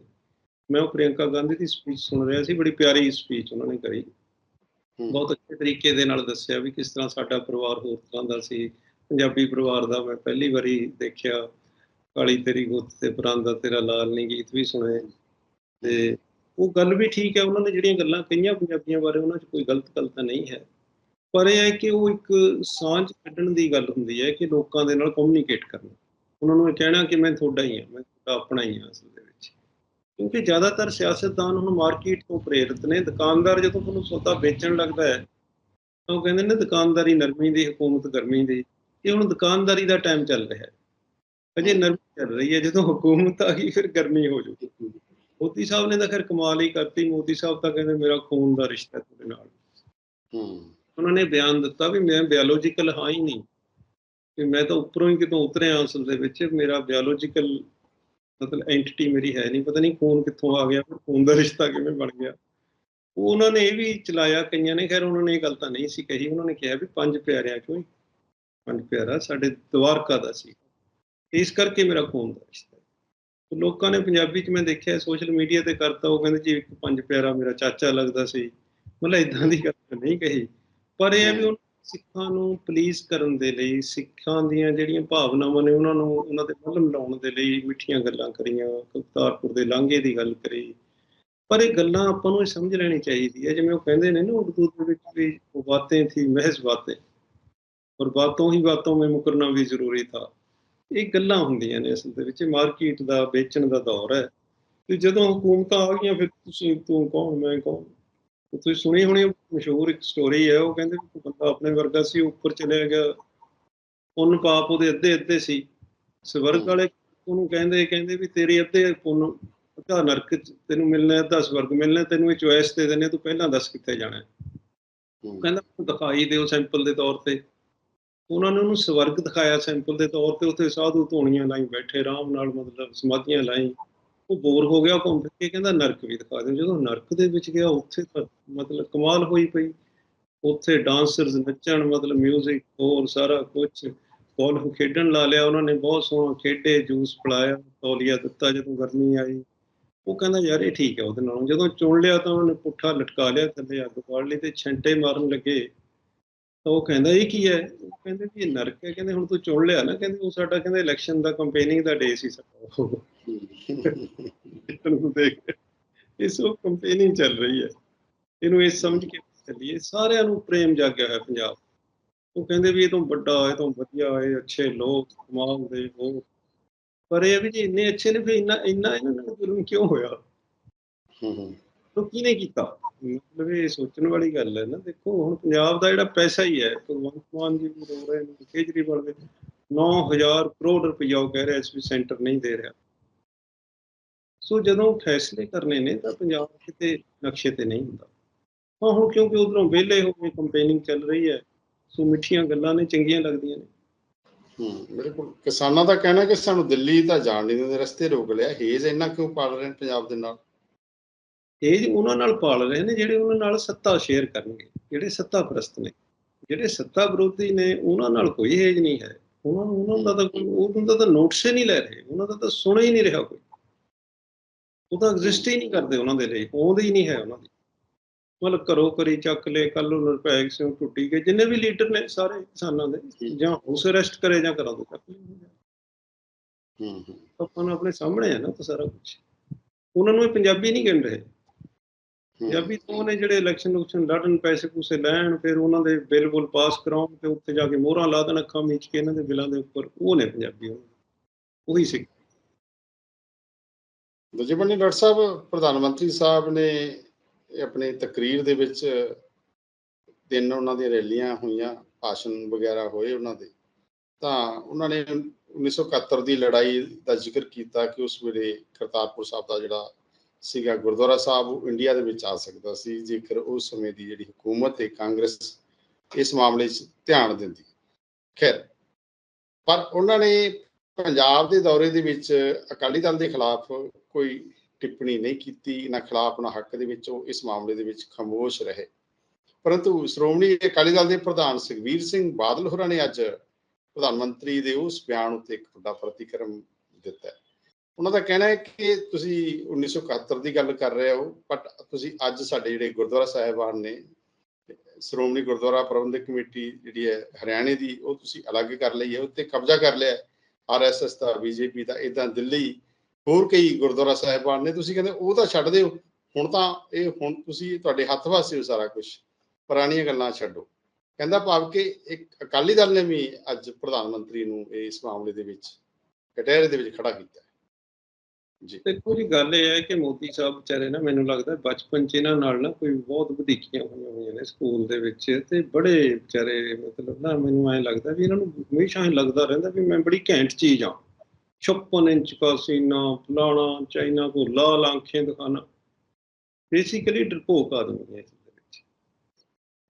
ਮੈਂ ਉਹ ਪ੍ਰਿਯੰਕਾ ਗਾਂਧੀ ਦੀ ਸਪੀਚ ਸੁਣ ਰਿਹਾ ਸੀ ਬੜੀ ਪਿਆਰੀ ਸਪੀਚ ਉਹਨਾਂ ਨੇ ਕਰੀ। ਬਹੁਤ ਅੱਛੇ ਤਰੀਕੇ ਦੇ ਨਾਲ ਦੱਸਿਆ ਵੀ ਕਿਸ ਤਰ੍ਹਾਂ ਸਾਡਾ ਪਰਿਵਾਰ ਹੋਰ ਤਰ੍ਹਾਂ ਦਾ ਸੀ। ਪੰਜਾਬੀ ਪਰਿਵਾਰ ਦਾ ਮੈਂ ਪਹਿਲੀ ਵਾਰੀ ਦੇਖਿਆ। ਕਾਲੀ ਤੇਰੀ ਗੁੱਤ ਤੇ ਪਰਾਂਦਾ ਤੇਰਾ ਲਾਲ ਨਹੀਂ ਗੀਤ ਵੀ ਸੁਣੇ ਤੇ ਉਹ ਗੱਲ ਵੀ ਠੀਕ ਹੈ, ਉਹਨਾਂ ਨੇ ਜਿਹੜੀਆਂ ਗੱਲਾਂ ਕਹੀਆਂ ਪੰਜਾਬੀਆਂ ਬਾਰੇ, ਉਹਨਾਂ 'ਚ ਕੋਈ ਗਲਤ ਗੱਲ ਤਾਂ ਨਹੀਂ ਹੈ। ਪਰ ਇਹ ਹੈ ਕਿ ਉਹ ਇੱਕ ਸਾਂਝ ਕੱਢਣ ਦੀ ਗੱਲ ਹੁੰਦੀ ਹੈ ਕਿ ਲੋਕਾਂ ਦੇ ਨਾਲ ਕਮਿਊਨੀਕੇਟ ਕਰਨਾ। ਉਹਨਾਂ ਨੂੰ ਇਹ ਕਹਿਣਾ ਕਿ ਮੈਂ ਤੁਹਾਡਾ ਹੀ ਹਾਂ, ਮੈਂ ਤੁਹਾਡਾ ਆਪਣਾ ਹੀ ਹਾਂ ਅਸਲ ਦੇ ਵਿੱਚ। ਕਿਉਂਕਿ ਜ਼ਿਆਦਾਤਰ ਸਿਆਸਤਦਾਨ ਹੁਣ ਮਾਰਕੀਟ ਤੋਂ ਪ੍ਰੇਰਿਤ ਨੇ। ਦੁਕਾਨਦਾਰ ਜਦੋਂ ਤੁਹਾਨੂੰ ਸੌਦਾ ਵੇਚਣ ਲੱਗਦਾ ਹੈ, ਤਾਂ ਉਹ ਕਹਿੰਦੇ ਨੇ ਦੁਕਾਨਦਾਰੀ ਨਰਮੀ ਦੀ, ਹਕੂਮਤ ਗਰਮੀ ਦੀ। ਇਹ ਹੁਣ ਦੁਕਾਨਦਾਰੀ ਦਾ ਟਾਈਮ ਚੱਲ ਰਿਹਾ ਹੈ। ਅਜੇ ਨਰਮੀ ਚੱਲ ਰਹੀ ਹੈ ਜਦੋਂ ਹਕੂਮਤ ਆ ਗਈ ਫਿਰ ਗਰਮੀ ਹੋ ਜੂਗੀ ਮੋਦੀ ਸਾਹਿਬ ਨੇ ਤਾਂ ਖੈਰ ਕਮਾਲ ਹੀ ਕਰਤੀ। ਮੋਦੀ ਸਾਹਿਬ ਤਾਂ ਕਹਿੰਦੇ ਮੇਰਾ ਖੂਨ ਦਾ ਰਿਸ਼ਤਾ ਤੁਹਾਡੇ ਨਾਲ। ਹੂੰ। ਉਹਨਾਂ ਨੇ ਬਿਆਨ ਦਿੱਤਾ ਵੀ ਮੈਂ ਬਾਇਓਲੋਜੀਕਲ ਹਾਂ ਹੀ ਨਹੀਂ। ਵੀ ਮੈਂ ਤਾਂ ਉੱਪਰੋਂ ਹੀ ਕਿਤੋਂ ਉਤਰਿਆ ਅਸਲ ਦੇ ਵਿੱਚ। ਮੇਰਾ ਬਾਇਓਲੋਜੀਕਲ ਮਤਲਬ ਐਂਟੀਟੀ ਮੇਰੀ ਹੈ ਨਹੀਂ। ਪਤਾ ਨਹੀਂ ਖੂਨ ਕਿੱਥੋਂ ਆ ਗਿਆ ਖੂਨ ਦਾ ਰਿਸ਼ਤਾ ਕਿਵੇਂ ਬਣ ਗਿਆ। ਉਹ ਉਹਨਾਂ ਨੇ ਇਹ ਵੀ ਚਲਾਇਆ ਕਈਆਂ ਨੇ। ਖੈਰ ਉਹਨਾਂ ਨੇ ਇਹ ਗੱਲ ਤਾਂ ਨਹੀਂ ਸੀ ਕਹੀ। ਉਹਨਾਂ ਨੇ ਕਿਹਾ ਵੀ ਪੰਜ ਪਿਆਰਿਆਂ ਚੋਂ ਹੀ ਪੰਜ ਪਿਆਰਾ ਸਾਡੇ ਦਵਾਰਕਾ ਦਾ ਸੀ। ਇਸ ਕਰਕੇ ਮੇਰਾ ਖੂਨ ਦਾ ਰਿਸ਼ਤਾ ਹੈ। ਲੋਕਾਂ ਨੇ ਪੰਜਾਬੀ ਚ ਮੈਂ ਦੇਖਿਆ, ਸੋਸ਼ਲ ਮੀਡੀਆ ਤੇ ਕਰਤਾ, ਉਹ ਕਹਿੰਦੇ ਜੀ ਇੱਕ ਪੰਜ ਪਿਆਰਾ ਮੇਰਾ ਚਾਚਾ ਲੱਗਦਾ ਸੀ। ਮਤਲਬ ਇਦਾਂ ਦੀ ਗੱਲ ਨਹੀਂ ਕਹੀ। ਪਰ ਇਹ ਹੈ ਵੀ ਉਹ ਸਿੱਖਾਂ ਨੂੰ ਪਲੀਜ਼ ਕਰਨ ਦੇ ਲਈ, ਸਿੱਖਾਂ ਦੀਆਂ ਜਿਹੜੀਆਂ ਭਾਵਨਾਵਾਂ ਨੇ ਉਹਨਾਂ ਨੂੰ, ਉਹਨਾਂ ਦੇ ਮੱਲ ਮਿਲਾਉਣ ਦੇ ਲਈ ਮਿੱਠੀਆਂ ਗੱਲਾਂ ਕਰੀਆਂ, ਕਰਤਾਰਪੁਰ ਦੇ ਲਾਂਘੇ ਦੀ ਗੱਲ ਕਰੀ। ਪਰ ਇਹ ਗੱਲਾਂ ਆਪਾਂ ਨੂੰ ਇਹ ਸਮਝ ਲੈਣੀ ਚਾਹੀਦੀ ਹੈ। ਜਿਵੇਂ ਉਹ ਕਹਿੰਦੇ ਨੇ ਨਾ ਉਰਦੂ ਦੇ ਵਿੱਚ ਵੀ ਉਹ ਬਾतें ਥੀ, ਮਹਿਜ਼ ਬਾਤਾਂ ਔਰ ਬਾਤੋਂ ਹੀ ਬਾਤੋਂ ਮੇਂ ਮੁਕਰਨਾ ਵੀ ਜ਼ਰੂਰੀ ਥਾ। ਇਹ ਗੱਲਾਂ ਹੁੰਦੀਆਂ ਨੇ ਅਸਲ ਦੇ ਵਿੱਚ। ਮਾਰਕੀਟ ਦਾ ਵੇਚਣ ਦਾ ਦੌਰ ਹੈ। ਤੇ ਜਦੋਂ ਹਕੂਮਤਾਂ ਆ ਗਈਆਂ ਫਿਰ ਤੁਸੀਂ ਤੂੰ ਕੌਣ ਮੈਂ ਕੌਣ? ਤੇ ਤੁਸੀਂ ਸੁਣੀ ਹੋਣੀ ਮਸ਼ਹੂਰ ਇੱਕ ਸਟੋਰੀ ਹੈ। ਉਹ ਕਹਿੰਦੇ ਬੰਦਾ ਆਪਣੇ ਵਰਗਾ ਸੀ ਉਹ ਉੱਪਰ ਚਲਿਆ ਗਿਆ। ਪੁੰਨ ਪਾਪ ਉਹਦੇ ਅੱਧੇ ਅੱਧੇ ਸੀ। ਸਵਰਗ। ਵਾਲੇ ਉਹਨੂੰ ਕਹਿੰਦੇ ਕਹਿੰਦੇ ਵੀ ਤੇਰੇ ਅੱਧੇ ਪੁੰਨ ਅੱਧਾ ਨਰਕ ਤੈਨੂੰ ਮਿਲਣਾ ਹੈ, ਅੱਧਾ ਸਵਰਗ ਮਿਲਣਾ ਤੈਨੂੰ ਇਹ ਚੁਆਇਸ ਦੇ ਦਿੰਦੇ ਤੂੰ ਪਹਿਲਾਂ ਦੱਸ ਕਿੱਥੇ ਜਾਣਾ ਹੈ? ਹੂੰ, ਕਹਿੰਦਾ ਮੈਨੂੰ ਦਿਖਾਈ ਦਿਓ ਸੈਂਪਲ ਦੇ ਤੌਰ ਤੇ। ਉਹਨਾਂ ਨੇ ਉਹਨੂੰ ਸਵਰਗ ਦਿਖਾਇਆ ਸੈਂਪਲ ਦੇ ਤੌਰ ਤੇ, ਉੱਥੇ ਸਾਧੂ ਧੋਣੀਆਂ ਲਾਈ ਬੈਠੇ ਆਰਾਮ ਨਾਲ, ਮਤਲਬ ਸਮਾਧੀਆਂ ਲਾਈ ਉਹ ਬੋਰ ਹੋ ਗਿਆ ਘੁੰਮ ਫਿਰ ਕੇ ਕਹਿੰਦਾ, ਨਰਕ ਵੀ ਦਿਖਾ ਦਿਓ। ਜਦੋਂ ਨਰਕ ਦੇ ਵਿੱਚ ਗਿਆ, ਉੱਥੇ ਮਤਲਬ ਕਮਾਲ ਹੋਈ ਪਈ। ਉੱਥੇ ਡਾਂਸਰਸ ਨੱਚਣ, ਮਤਲਬ 뮤직 ਹੋਰ ਸਾਰਾ ਕੁਝ ਗੋਲਫ ਖੇਡਣ ਲਾ ਲਿਆ, ਉਹਨਾਂ ਨੇ ਬਹੁਤ ਸੋਹਣਾ ਖੇਡੇ ਜੂਸ ਪਿਲਾਇਆ, ਤੌਲੀਆ ਦਿੱਤਾ ਜਦੋਂ ਗਰਮੀ ਆਈ। ਉਹ ਕਹਿੰਦਾ, ਯਾਰ, ਇਹ ਠੀਕ ਹੈ ਉਹਦੇ ਨਾਲੋਂ। ਜਦੋਂ ਚੁਣ ਲਿਆ ਤਾਂ ਉਹਨੇ ਪੁੱਠਾ ਲਟਕਾ ਲਿਆ ਥੱਲੇ ਅੱਗ ਬਾਲ ਲਈ ਤੇ ਛੰਟੇ ਮਾਰਨ ਲੱਗੇ। ਤਾਂ ਉਹ ਕਹਿੰਦਾ ਇਹ ਕੀ ਹੈ? ਉਹ ਕਹਿੰਦੇ ਵੀ ਇਹ ਨਰਕ ਹੈ। ਕਹਿੰਦੇ ਹੁਣ ਤੂੰ ਚੁਣ ਲਿਆ ਨਾ। ਕਹਿੰਦੇ ਉਹ ਸਾਡਾ ਕਹਿੰਦੇ ਇਲੈਕਸ਼ਨ ਦਾ ਕੰਪੇਨਿੰਗ ਦਾ ਡੇ ਸੀ ਸਾਡਾ। ਉਹ ਹੂੰ, ਨੂੰ ਦੇਖ ਇਸ ਉਹ ਕੰਪੇਨਿੰਗ ਚੱਲ ਰਹੀ ਹੈ। ਇਹਨੂੰ ਇਹ ਸਮਝ ਕੇ ਚੱਲੀਏ। ਸਾਰਿਆਂ ਨੂੰ ਪ੍ਰੇਮ ਜਾਗਿਆ ਹੋਇਆ ਪੰਜਾਬ। ਉਹ ਕਹਿੰਦੇ ਵੀ ਇਹ ਤੋਂ ਵੱਡਾ ਇਹ ਤੋਂ ਵਧੀਆ ਇਹ ਅੱਛੇ ਲੋਕ ਕਮਾਲ ਦੇ ਉਹ ਪਰ ਇਹ ਵੀ ਜੀ ਇੰਨੇ ਅੱਛੇ ਨੇ ਫਿਰ ਇੰਨਾ ਇੰਨਾ ਇਹਨਾਂ ਨਾਲ ਜ਼ੁਲਮ ਕਿਉਂ ਹੋਇਆ? ਹੂੰ, ਹੂੰ, ਉਹ ਕਿਹਨੇ ਕੀਤਾ? ਮਤਲਬ ਇਹ ਸੋਚਣ ਵਾਲੀ ਗੱਲ ਹੈ ਨਾ, ਦੇਖੋ ਹੁਣ ਪੰਜਾਬ ਦਾ ਜਿਹੜਾ ਪੈਸਾ ਹੀ ਹੈ, ਭਗਵੰਤ ਮਾਨ ਜੀ ਵੀ ਰੋ ਰਹੇ ਨੇ, ਕੇਜਰੀਵਾਲ ਦੇ 9000 ਕਰੋੜ ਰੁਪਇਆ ਉਹ ਕਹਿ ਰਿਹਾ ਇਸ ਵੀ ਸੈਂਟਰ ਨਹੀਂ ਦੇ ਰਿਹਾ। ਸੋ ਜਦੋਂ ਫੈਸਲੇ ਕਰਨੇ ਨੇ ਤਾਂ ਪੰਜਾਬ ਕਿਤੇ ਨਕਸ਼ੇ ਤੇ ਨਹੀਂ ਹੁੰਦਾ। ਹਾਂ ਹੁਣ ਕਿਉਂਕਿ ਉਧਰੋਂ ਵਿਹਲੇ ਹੋ ਕੇ ਕੰਪੇਨਿੰਗ ਚੱਲ ਰਹੀ ਹੈ, ਸੋ ਮਿੱਠੀਆਂ ਗੱਲਾਂ ਨੇ, ਚੰਗੀਆਂ ਲੱਗਦੀਆਂ ਨੇ। ਹੂੰ ਬਿਲਕੁਲ ਕਿਸਾਨਾਂ ਦਾ ਕਹਿਣਾ ਕਿ ਸਾਨੂੰ ਦਿੱਲੀ ਤਾਂ ਜਾਣ ਨਹੀਂ ਦਿੰਦੇ, ਰਸਤੇ ਰੋਕ ਲਿਆ, ਹੇਜ਼ ਇੰਨਾ ਕਿਉਂ ਪਾਲ ਰਹੇ ਨੇ ਪੰਜਾਬ ਦੇ ਨਾਲ? ਇਹ ਉਹਨਾਂ ਨਾਲ ਪਾਲ ਰਹੇ ਨੇ ਜਿਹੜੇ ਉਹਨਾਂ ਨਾਲ ਸੱਤਾ ਸ਼ੇਅਰ ਕਰਨਗੇ ਜਿਹੜੇ ਸੱਤਾ ਪ੍ਰਸਤ ਨੇ। ਜਿਹੜੇ ਸੱਤਾ ਵਿਰੋਧੀ ਨੇ ਉਹਨਾਂ ਨਾਲ ਕੋਈ ਹੇਜ ਨਹੀਂ ਹੈ। ਉਹਨਾਂ ਨੂੰ ਉਹਨਾਂ ਦਾ ਤਾਂ ਕੋਈ ਉਹਨਾਂ ਦਾ ਤਾਂ ਨੋਟਿਸ ਹੀ ਨਹੀਂ ਲੈ ਰਹੇ ਉਹਨਾਂ ਦਾ ਤਾਂ ਸੁਣ ਹੀ ਨਹੀਂ ਰਿਹਾ ਕੋਈ। ਉਹ ਤਾਂ ਐਗਜ਼ਿਸਟ ਹੀ ਨਹੀਂ ਕਰਦੇ ਉਹਨਾਂ ਦੇ ਲਈ ਹੋਂਦ ਹੀ ਨਹੀਂ ਹੈ ਉਹਨਾਂ ਦੀ। ਮਤਲਬ ਘਰੋਂ ਕਰੀ ਚੱਕ ਲੈ ਕੱਲ ਨੂੰ ਨਿਰਭੈਕ ਸਿੰਘ ਟੁੱਟੀ ਗਏ ਜਿੰਨੇ ਵੀ ਲੀਡਰ ਨੇ ਸਾਰੇ ਕਿਸਾਨਾਂ ਦੇ ਜਾਂ ਹਾਊਸ ਅਰੈਸਟ ਕਰੇ ਜਾਂ ਕਰਾ ਦੋ ਚੱਕ ਹੂੰ ਹੂੰ। ਆਪਾਂ ਨੂੰ ਆਪਣੇ ਸਾਹਮਣੇ ਹੈ ਨਾ ਤਾਂ ਸਾਰਾ ਕੁਝ ਉਹਨਾਂ ਨੂੰ ਪੰਜਾਬੀ ਨਹੀਂ ਗਿਣ ਰਹੇ। ਪੰਜਾਬੀ ਤੋਂ ਨੇ ਜਿਹੜੇ ਇਲੈਕਸ਼ਨ ਉਕਸ਼ਨ ਲੜਨ ਪੈਸੇ ਪੂਸੇ ਲੈਣ ਫਿਰ ਉਹਨਾਂ ਦੇ ਬਿੱਲ ਬੁੱਲ ਪਾਸ ਕਰਾਉਣ ਤੇ ਉੱਥੇ ਜਾ ਕੇ ਮੋਹਰਾਂ ਲਾ ਦੇਣ ਅੱਖਾਂ ਮੀਚ ਕੇ ਇਹਨਾਂ ਦੇ ਬਿੱਲਾਂ ਦੇ ਉੱਪਰ ਉਹ ਨੇ ਪੰਜਾਬੀ ਉਹ। ਉਹੀ ਸਿੱਖ ਦੂਜੇ ਬੰਨੇ ਡਾਕਟਰ ਸਾਹਿਬ ਪ੍ਰਧਾਨ ਮੰਤਰੀ ਸਾਹਿਬ ਨੇ ਆਪਣੀ ਤਕਰੀਰ ਦੇ ਵਿੱਚ ਤਿੰਨ ਉਹਨਾਂ ਦੀਆਂ ਰੈਲੀਆਂ ਹੋਈਆਂ ਭਾਸ਼ਣ ਵਗੈਰਾ ਹੋਏ ਉਹਨਾਂ ਦੇ। ਤਾਂ ਉਹਨਾਂ ਨੇ 1971 ਦੀ ਲੜਾਈ ਦਾ ਜ਼ਿਕਰ ਕੀਤਾ ਕਿ ਉਸ ਵੇਲੇ ਕਰਤਾਰਪੁਰ ਸਾਹਿਬ ਦਾ ਜਿਹੜਾ ਸੀਗਾ, ਗੁਰਦੁਆਰਾ ਸਾਹਿਬ ਉਹ ਇੰਡੀਆ ਦੇ ਵਿੱਚ ਆ ਸਕਦਾ ਸੀ, ਜੇਕਰ ਉਸ ਸਮੇਂ ਦੀ ਜਿਹੜੀ ਹਕੂਮਤ ਤੇ ਕਾਂਗਰਸ ਇਸ ਮਾਮਲੇ 'ਚ ਧਿਆਨ ਦਿੰਦੀ। ਖੈਰ, ਪਰ ਉਹਨਾਂ ਨੇ ਪੰਜਾਬ ਦੇ ਦੌਰੇ ਦੇ ਵਿੱਚ ਅਕਾਲੀ ਦਲ ਦੇ ਖਿਲਾਫ ਕੋਈ ਟਿੱਪਣੀ ਨਹੀਂ ਕੀਤੀ, ਨਾ ਖਿਲਾਫ, ਨਾ ਹੱਕ ਦੇ ਵਿੱਚ ਉਹ ਇਸ ਮਾਮਲੇ ਦੇ ਵਿੱਚ ਖਾਮੋਸ਼ ਰਹੇ। ਪਰੰਤੂ ਸ਼੍ਰੋਮਣੀ ਅਕਾਲੀ ਦਲ ਦੇ ਪ੍ਰਧਾਨ ਸੁਖਬੀਰ ਸਿੰਘ ਬਾਦਲ ਹੋਰਾਂ ਨੇ ਅੱਜ ਪ੍ਰਧਾਨ ਮੰਤਰੀ ਦੇ ਉਸ ਬਿਆਨ ਉੱਤੇ ਇੱਕ ਵੱਡਾ ਪ੍ਰਤੀਕਰਮ ਦਿੱਤਾ ਹੈ। ਉਹਨਾਂ ਦਾ ਕਹਿਣਾ ਹੈ ਕਿ ਤੁਸੀਂ 1971 ਦੀ ਗੱਲ ਕਰ ਰਹੇ ਹੋ ਬਟ ਤੁਸੀਂ ਅੱਜ ਸਾਡੇ ਜਿਹੜੇ ਗੁਰਦੁਆਰਾ ਸਾਹਿਬਾਨ ਨੇ, ਸ਼੍ਰੋਮਣੀ ਗੁਰਦੁਆਰਾ ਪ੍ਰਬੰਧਕ ਕਮੇਟੀ ਜਿਹੜੀ ਹੈ ਹਰਿਆਣੇ ਦੀ, ਉਹ ਤੁਸੀਂ ਅਲੱਗ ਕਰ ਲਈ ਹੈ, ਉੱਤੇ ਕਬਜ਼ਾ ਕਰ ਲਿਆ ਆਰਐਸਐਸ ਦਾ ਬੀਜੇਪੀ ਦਾ, ਇਦਾਂ ਦਿੱਲੀ, ਹੋਰ ਕਈ ਗੁਰਦੁਆਰਾ ਸਾਹਿਬਾਨ ਨੇ, ਤੁਸੀਂ ਕਹਿੰਦੇ ਉਹ ਤਾਂ ਛੱਡ ਦਿਓ। ਹੁਣ ਤਾਂ ਇਹ ਹੁਣ ਤੁਸੀਂ ਤੁਹਾਡੇ ਹੱਥ ਵਾਸਤੇ ਸਾਰਾ ਕੁਝ ਪੁਰਾਣੀਆਂ ਗੱਲਾਂ ਛੱਡੋ। ਕਹਿੰਦਾ ਭਾਵ ਕਿ ਇੱਕ ਅਕਾਲੀ ਦਲ ਨੇ ਵੀ ਅੱਜ ਪ੍ਰਧਾਨ ਮੰਤਰੀ ਨੂੰ ਇਸ ਮਾਮਲੇ ਦੇ ਵਿੱਚ, ਕਟਹਿਰੇ ਦੇ ਵਿੱਚ ਖੜਾ ਕੀਤਾ। ਦੇਖੋ ਜੀ ਗੱਲ ਇਹ ਹੈ ਕਿ ਮੋਦੀ ਸਾਹਿਬ ਵਿਚਾਰੇ ਨਾ ਮੈਨੂੰ ਲੱਗਦਾ ਬਚਪਨ ਚ ਇਹਨਾਂ ਨਾਲ ਨਾ ਕੋਈ ਬਹੁਤ ਵਧੀਕੀਆਂ ਹੋਈਆਂ ਹੋਈਆਂ ਨੇ ਸਕੂਲ ਦੇ ਵਿੱਚ ਤੇ ਬੜੇ ਵਿਚਾਰੇ ਮਤਲਬ ਨਾ ਮੈਨੂੰ ਐਂ ਲੱਗਦਾ ਵੀ ਇਹਨਾਂ ਨੂੰ ਹਮੇਸ਼ਾ ਐਂ ਲੱਗਦਾ ਰਹਿੰਦਾ ਵੀ ਮੈਂ ਬੜੀ ਘੈਂਟ ਚੀਜ਼ ਆ 56 ਇੰਚ ਕਾ ਸੀਨਾ ਫਲਾਣਾ ਚਾਈਨਾ ਕੋ ਲਾਲ ਆਂਖੇं ਦਿਖਾਣਾ। ਬੇਸਿਕਲੀ ਡਰਪੋਕ ਆਦਮੀ ਹੈ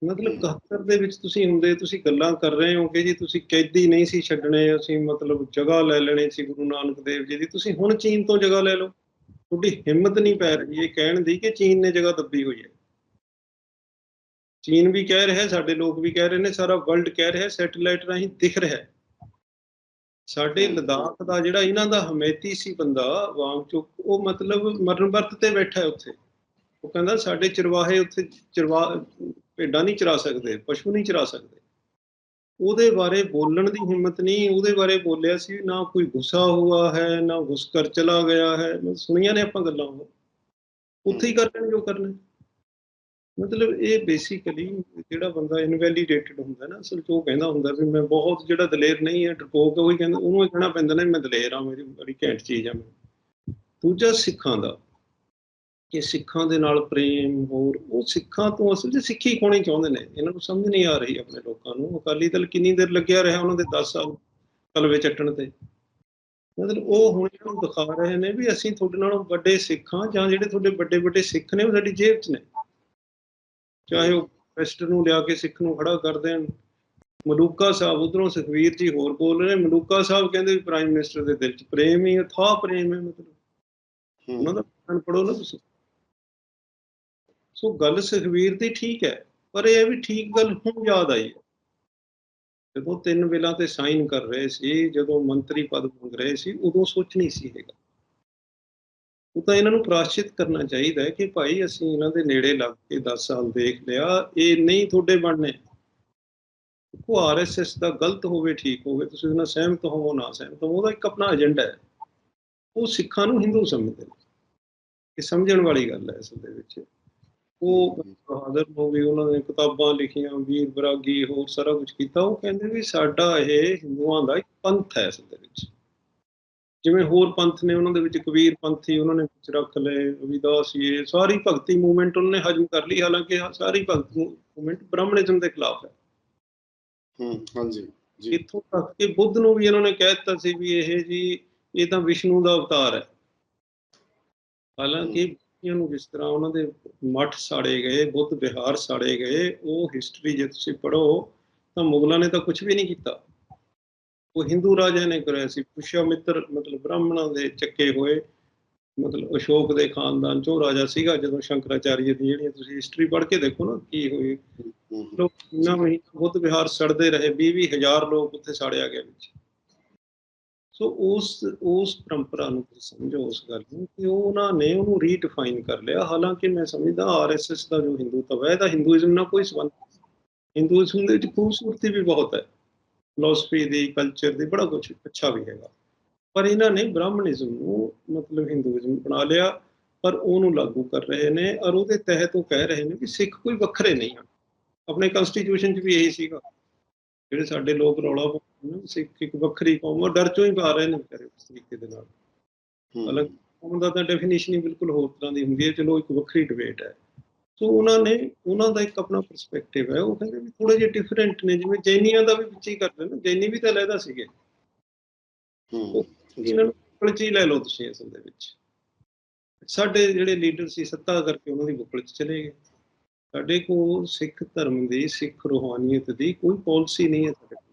ਮਤਲਬ 71 ਦੇ ਵਿੱਚ ਤੁਸੀਂ ਹੁੰਦੇ ਤੁਸੀਂ ਗੱਲਾਂ ਕਰ ਰਹੇ ਹੋ ਕਿ ਜੀ ਤੁਸੀਂ ਕੈਦੀ ਨਹੀਂ ਸੀ ਛੱਡਣੇ ਅਸੀਂ ਮਤਲਬ ਜਗ੍ਹਾ ਲੈ ਲੈਣੀ ਸੀ ਗੁਰੂ ਨਾਨਕ ਦੇਵ ਜੀ ਦੀ ਤੁਸੀਂ ਹੁਣ ਚੀਨ ਤੋਂ ਜਗ੍ਹਾ ਲੈ ਲਓ। ਤੁਹਾਡੀ ਹਿੰਮਤ ਨਹੀਂ ਪੈ ਰਹੀ ਇਹ ਕਹਿਣ ਦੀ ਕਿ ਚੀਨ ਨੇ ਜਗ੍ਹਾ ਦੱਬੀ ਹੋਈ ਹੈ। ਚੀਨ ਵੀ ਕਹਿ ਰਿਹਾ ਸਾਡੇ ਲੋਕ ਵੀ ਕਹਿ ਰਹੇ ਨੇ ਸਾਰਾ ਵਰਲਡ ਕਹਿ ਰਿਹਾ ਸੈਟੇਲਾਈਟ ਰਾਹੀਂ ਦਿਖ ਰਿਹਾ ਸਾਡੇ ਲਦਾਖ ਦਾ ਜਿਹੜਾ ਇਹਨਾਂ ਦਾ ਹਮੈਤੀ ਸੀ ਬੰਦਾ ਵਾਂਗਚੁਕ ਉਹ ਮਤਲਬ ਮਰਨ ਵਰਤ ਤੇ ਬੈਠਾ ਹੈ ਉੱਥੇ। ਉਹ ਕਹਿੰਦਾ ਸਾਡੇ ਚਰਵਾਹੇ ਉੱਥੇ ਚਰਵਾ ਭੇਡਾਂ ਨਹੀਂ ਚਰਾ ਸਕਦੇ, ਪਸ਼ੂ ਨਹੀਂ ਚਰਾ ਸਕਦੇ। ਉਹਦੇ ਬਾਰੇ ਬੋਲਣ ਦੀ ਹਿੰਮਤ ਨਹੀਂ, ਉਹਦੇ ਬਾਰੇ ਬੋਲਿਆ ਸੀ, ਨਾ ਕੋਈ ਗੁੱਸਾ ਹੋਇਆ ਹੈ, ਨਾ ਗੁੱਸ ਕਰ ਚਲਾ ਗਿਆ ਹੈ। ਮੈਂ ਸੁਣੀਆਂ ਨੇ ਆਪਾਂ ਗੱਲਾਂ ਉਹ। ਉੱਥੇ ਹੀ ਕਰ ਲੈਣ ਜੋ ਕਰਨਾ। ਮਤਲਬ ਇਹ ਬੇਸਿਕਲੀ ਜਿਹੜਾ ਬੰਦਾ ਇਨਵੈਲੀਡੇਟਡ ਹੁੰਦਾ ਨਾ, ਅਸਲ 'ਚ ਉਹ ਕਹਿੰਦਾ ਹੁੰਦਾ ਵੀ ਮੈਂ ਬਹੁਤ ਜਿਹੜਾ ਦਲੇਰ ਨਹੀਂ ਹੈ, ਡਰਪੋਕ ਉਹੀ ਕਹਿੰਦਾ, ਉਹਨੂੰ ਇਹ ਕਹਿਣਾ ਪੈਂਦਾ ਨਾ ਮੈਂ ਦਲੇਰ ਆ ਮੇਰੀ ਬੜੀ ਘੈਂਟ ਚੀਜ਼ ਆ ਮੈਂ। ਦੂਜਾ ਸਿੱਖਾਂ ਦਾ। ਕਿ ਸਿੱਖਾਂ ਦੇ ਨਾਲ ਪ੍ਰੇਮ ਹੋਰ ਉਹ ਸਿੱਖਾਂ ਤੋਂ ਅਸਲ 'ਚ ਸਿੱਖੀ ਖੋਣੀ ਚਾਹੁੰਦੇ ਨੇ? ਇਹਨਾਂ ਨੂੰ ਸਮਝ ਨਹੀਂ ਆ ਰਹੀ ਆਪਣੇ ਲੋਕਾਂ ਨੂੰ। ਅਕਾਲੀ ਦਲ ਕਿੰਨੀ ਦੇਰ ਲੱਗਿਆ ਰਿਹਾ ਉਹਨਾਂ ਦੇ 10 ਸਾਲ ਕਲਵੇ ਚੱਟਣ ਤੇ? ਮਤਲਬ ਉਹ ਹੁਣ ਇਹਨਾਂ ਨੂੰ ਦਿਖਾ ਰਹੇ ਨੇ ਵੀ ਅਸੀਂ ਤੁਹਾਡੇ ਨਾਲੋਂ ਵੱਡੇ ਸਿੱਖਾਂ ਜਾਂ ਜਿਹੜੇ ਤੁਹਾਡੇ ਵੱਡੇ ਵੱਡੇ ਸਿੱਖ ਨੇ ਉਹ ਸਾਡੀ ਜੇਬ 'ਚ ਨੇ। ਚਾਹੇ ਉਹ ਵੈਸਟ ਨੂੰ ਲਿਆ ਕੇ ਸਿੱਖ ਨੂੰ ਖੜਾ ਕਰ ਦੇਣ। ਮਲੂਕਾ ਸਾਹਿਬ ਉਧਰੋਂ ਸੁਖਵੀਰ ਜੀ ਹੋਰ ਬੋਲ ਰਹੇ ਮਲੂਕਾ ਸਾਹਿਬ ਕਹਿੰਦੇ ਵੀ ਪ੍ਰਾਈਮ ਮਿਨਿਸਟਰ ਦੇ ਦਿਲ 'ਚ ਪ੍ਰੇਮ ਹੀ ਅਥਾਹ ਪ੍ਰੇਮ ਹੈ ਮਤਲਬ। ਉਹਨਾਂ ਦਾ ਬਿਆਨ ਪੜੋ ਨਾ ਤੁਸੀਂ। ਸੋ ਗੱਲ ਸੁਖਵੀਰ ਦੀ ਠੀਕ ਹੈ, ਪਰ ਇਹ ਵੀ ਠੀਕ ਗੱਲ ਹੁਣ ਯਾਦ ਆਈ ਜਦੋਂ ਤਿੰਨ ਬਿੱਲਾਂ ਤੇ ਸਾਈਨ ਕਰ ਰਹੇ ਸੀ, ਜਦੋਂ ਮੰਤਰੀ ਪਦ ਮੰਗ ਰਹੇ ਸੀ, ਉਦੋਂ ਸੋਚ ਸੀ ਹੈਗਾ। ਉਹ ਤਾਂ ਇਹਨਾਂ ਨੂੰ ਪ੍ਰਾਸ਼ਚਿਤ ਕਰਨਾ ਚਾਹੀਦਾ ਹੈ ਕਿ ਭਾਈ ਅਸੀਂ ਇਹਨਾਂ ਦੇ ਨੇੜੇ ਲੱਗ ਕੇ 10 ਸਾਲ ਦੇਖ ਲਿਆ, ਇਹ ਨਹੀਂ ਤੁਹਾਡੇ ਬਣਨੇ। ਉਹ ਆਰਐਸਐਸ ਦਾ ਗਲਤ ਹੋਵੇ, ਠੀਕ ਹੋਵੇ, ਤੁਸੀਂ ਉਹਨਾਂ ਸਹਿਮਤ ਹੋਵੋ, ਨਾ ਸਹਿਮਤ ਹੋਵੋ, ਉਹਦਾ ਇੱਕ ਆਪਣਾ ਏਜੰਡਾ ਹੈ। ਉਹ ਸਿੱਖਾਂ ਨੂੰ ਹਿੰਦੂ ਸਮਝਦੇ ਨੇ। ਇਹ ਸਮਝਣ ਵਾਲੀ ਗੱਲ ਹੈ ਅਸਲ ਦੇ ਵਿੱਚ। ਉਹ ਬਹਾਦਰ ਨੂੰ ਵੀ ਉਹਨਾਂ ਨੇ ਕਿਤਾਬਾਂ ਲਿਖੀਆਂ ਵੀਰ ਬਰਾਗੀ ਹੋਰ ਸਾਰਾ ਕੁਝ ਕੀਤਾ। ਉਹ ਕਹਿੰਦੇ ਵੀ ਸਾਡਾ ਇਹ ਹਿੰਦੂਆਂ ਦਾ ਇੱਕ ਪੰਥ ਹੈ ਅਸਲ ਦੇ ਵਿੱਚ। ਜਿਵੇਂ ਹੋਰ ਪੰਥ ਨੇ ਉਹਨਾਂ ਦੇ ਵਿੱਚ ਕਬੀਰ ਪੰਥੀ ਉਹਨਾਂ ਨੇ ਵਿੱਚ ਰੱਖ ਲਏ ਅਵਿਦਾਸੀ ਇਹ ਸਾਰੀ ਭਗਤੀ ਮੂਵਮੈਂਟ ਉਹਨਾਂ ਨੇ ਹਜਮ ਕਰ ਲਈ। ਹਾਲਾਂਕਿ ਸਾਰੀ ਭਗਤੀ ਮੂਵਮੈਂਟ ਬ੍ਰਾਹਮਣਿਜ਼ਮ ਦੇ ਖਿਲਾਫ ਹੈ। ਹੂੰ ਹਾਂਜੀ ਜੀ। ਇੱਥੋਂ ਤੱਕ ਕਿ ਬੁੱਧ ਨੂੰ ਵੀ ਇਹਨਾਂ ਨੇ ਕਹਿ ਦਿੱਤਾ ਸੀ ਵੀ ਇਹ ਜੀ ਇਹ ਤਾਂ ਵਿਸ਼ਨੂੰ ਦਾ ਅਵਤਾਰ ਹੈ। ਹਾਲਾਂਕਿ ਇਹਨਾਂ ਨੂੰ ਜਿਸ ਤਰ੍ਹਾਂ ਉਹਨਾਂ ਦੇ ਮੱਠ ਸਾੜੇ ਗਏ ਬੁੱਧ ਵਿਹਾਰ ਸਾੜੇ ਗਏ ਉਹ ਹਿਸਟਰੀ ਜੇ ਤੁਸੀਂ ਪੜ੍ਹੋ ਤਾਂ ਮੁਗਲਾਂ ਨੇ ਤਾਂ ਕੁਝ ਵੀ ਨਹੀਂ ਕੀਤਾ। ਉਹ ਹਿੰਦੂ ਰਾਜਿਆਂ ਨੇ ਕਰਿਆ ਸੀ। ਪੁਸ਼ਯਾਮਿੱਤਰ ਮਤਲਬ ਬ੍ਰਾਹਮਣਾਂ ਦੇ ਚੱਕੇ ਹੋਏ ਮਤਲਬ ਅਸ਼ੋਕ ਦੇ ਖਾਨਦਾਨ ਚੋਂ ਰਾਜਾ ਸੀਗਾ ਜਦੋਂ ਸ਼ੰਕਰਾਚਾਰੀਆ ਦੀ ਜਿਹੜੀਆਂ ਤੁਸੀਂ ਹਿਸਟਰੀ ਪੜ੍ਹ ਕੇ ਦੇਖੋ ਨਾ ਕੀ ਹੋਈ। ਲੋਕ ਇੰਨਾ ਮਹੀਨਾ ਬੁੱਧ ਵਿਹਾਰ ਸੜਦੇ ਰਹੇ 20 ਹਜ਼ਾਰ ਲੋਕ ਉੱਥੇ ਸਾੜਿਆ ਗਿਆ ਵਿੱਚ। ਸੋ ਉਸ ਉਸ ਪਰੰਪਰਾ ਨੂੰ ਤੁਸੀਂ ਸਮਝੋ ਉਸ ਗੱਲ ਨੂੰ ਕਿ ਉਹ ਉਹਨਾਂ ਨੇ ਉਹਨੂੰ ਰੀਡਿਫਾਈਨ ਕਰ ਲਿਆ। ਹਾਲਾਂਕਿ ਮੈਂ ਸਮਝਦਾ ਆਰਐਸਐਸ ਦਾ ਜੋ ਹਿੰਦੂ ਤਵਾ ਹੈ, ਇਹਦਾ ਹਿੰਦੂਇਜ਼ਮ ਨਾਲ ਕੋਈ ਸੰਬੰਧ ਨਹੀਂ। ਹਿੰਦੂਇਜ਼ਮ ਦੇ ਵਿੱਚ ਖੂਬਸੂਰਤੀ ਵੀ ਬਹੁਤ ਹੈ। ਫਿਲਾਸਫੀ ਦੀ ਕਲਚਰ ਦੀ, ਬੜਾ ਕੁਝ ਅੱਛਾ ਵੀ ਹੈਗਾ। ਪਰ ਇਹਨਾਂ ਨੇ ਬ੍ਰਾਹਮਣਿਜ਼ਮ ਨੂੰ ਮਤਲਬ ਹਿੰਦੂਇਜ਼ਮ ਬਣਾ ਲਿਆ, ਪਰ ਉਹਨੂੰ ਲਾਗੂ ਕਰ ਰਹੇ ਨੇ ਔਰ ਉਹਦੇ ਤਹਿਤ ਉਹ ਕਹਿ ਰਹੇ ਨੇ ਵੀ ਸਿੱਖ ਕੋਈ ਵੱਖਰੇ ਨਹੀਂ ਹਨ। ਆਪਣੇ ਕਨਸਟੀਟਿਊਸ਼ਨ 'ਚ ਵੀ ਇਹੀ ਸੀਗਾ। ਜਿਹੜੇ ਸਾਡੇ ਲੋਕ ਰੌਲਾ ਪਾਉਂਦੇ ਸਿੱਖ ਇੱਕ ਵੱਖਰੀ ਕੌਮ ਆ, ਡਰ ਚੋਂ ਹੀ ਪਾ ਰਹੇ ਨੇ ਵਿਚਾਰੇ ਉਸ ਤਰੀਕੇ ਦੇ ਨਾਲ। ਅਲੱਗ ਕੌਮ ਦਾ ਤਾਂ ਡੈਫੀਨੇਸ਼ਨ ਹੀ ਬਿਲਕੁਲ ਹੋਰ ਤਰ੍ਹਾਂ ਦੀ ਹੁੰਦੀ ਹੈ ਚਲੋ ਇੱਕ ਵੱਖਰੀ ਡਿਬੇਟ ਹੈ। ਸੋ ਉਹਨਾਂ ਨੇ ਉਹਨਾਂ ਦਾ ਇੱਕ ਆਪਣਾ ਪਰਸਪੈਕਟਿਵ ਹੈ ਉਹ ਕਹਿੰਦੇ ਵੀ ਥੋੜੇ ਜਿਹੇ ਡਿਫਰੈਂਟ ਨੇ ਜਿਵੇਂ ਜੈਨੀਆਂ ਦਾ ਵੀ ਵਿੱਚ ਹੀ ਕਰਦੇ ਨੇ ਜੈਨੀ ਵੀ ਤਾਂ ਲੈਦਾ ਸੀਗੇ। ਹੂੰ, ਇਹਨਾਂ ਨੂੰ ਬੁੱਕਲ 'ਚ ਹੀ ਲੈ ਲਓ ਤੁਸੀਂ ਅਸਲ ਦੇ ਵਿੱਚ। ਸਾਡੇ ਜਿਹੜੇ ਲੀਡਰ ਸੀ ਸੱਤਾ ਕਰਕੇ ਉਹਨਾਂ ਦੀ ਬੁੱਕਲ 'ਚ ਚਲੇ ਗਏ। ਸਾਡੇ ਕੋਲ ਸਿੱਖ ਧਰਮ ਦੀ ਸਿੱਖ ਰੂਹਾਨੀਅਤ ਦੀ ਕੋਈ ਪਾਲਿਸੀ ਨਹੀਂ ਹੈ ਸਾਡੇ ਕੋਲ।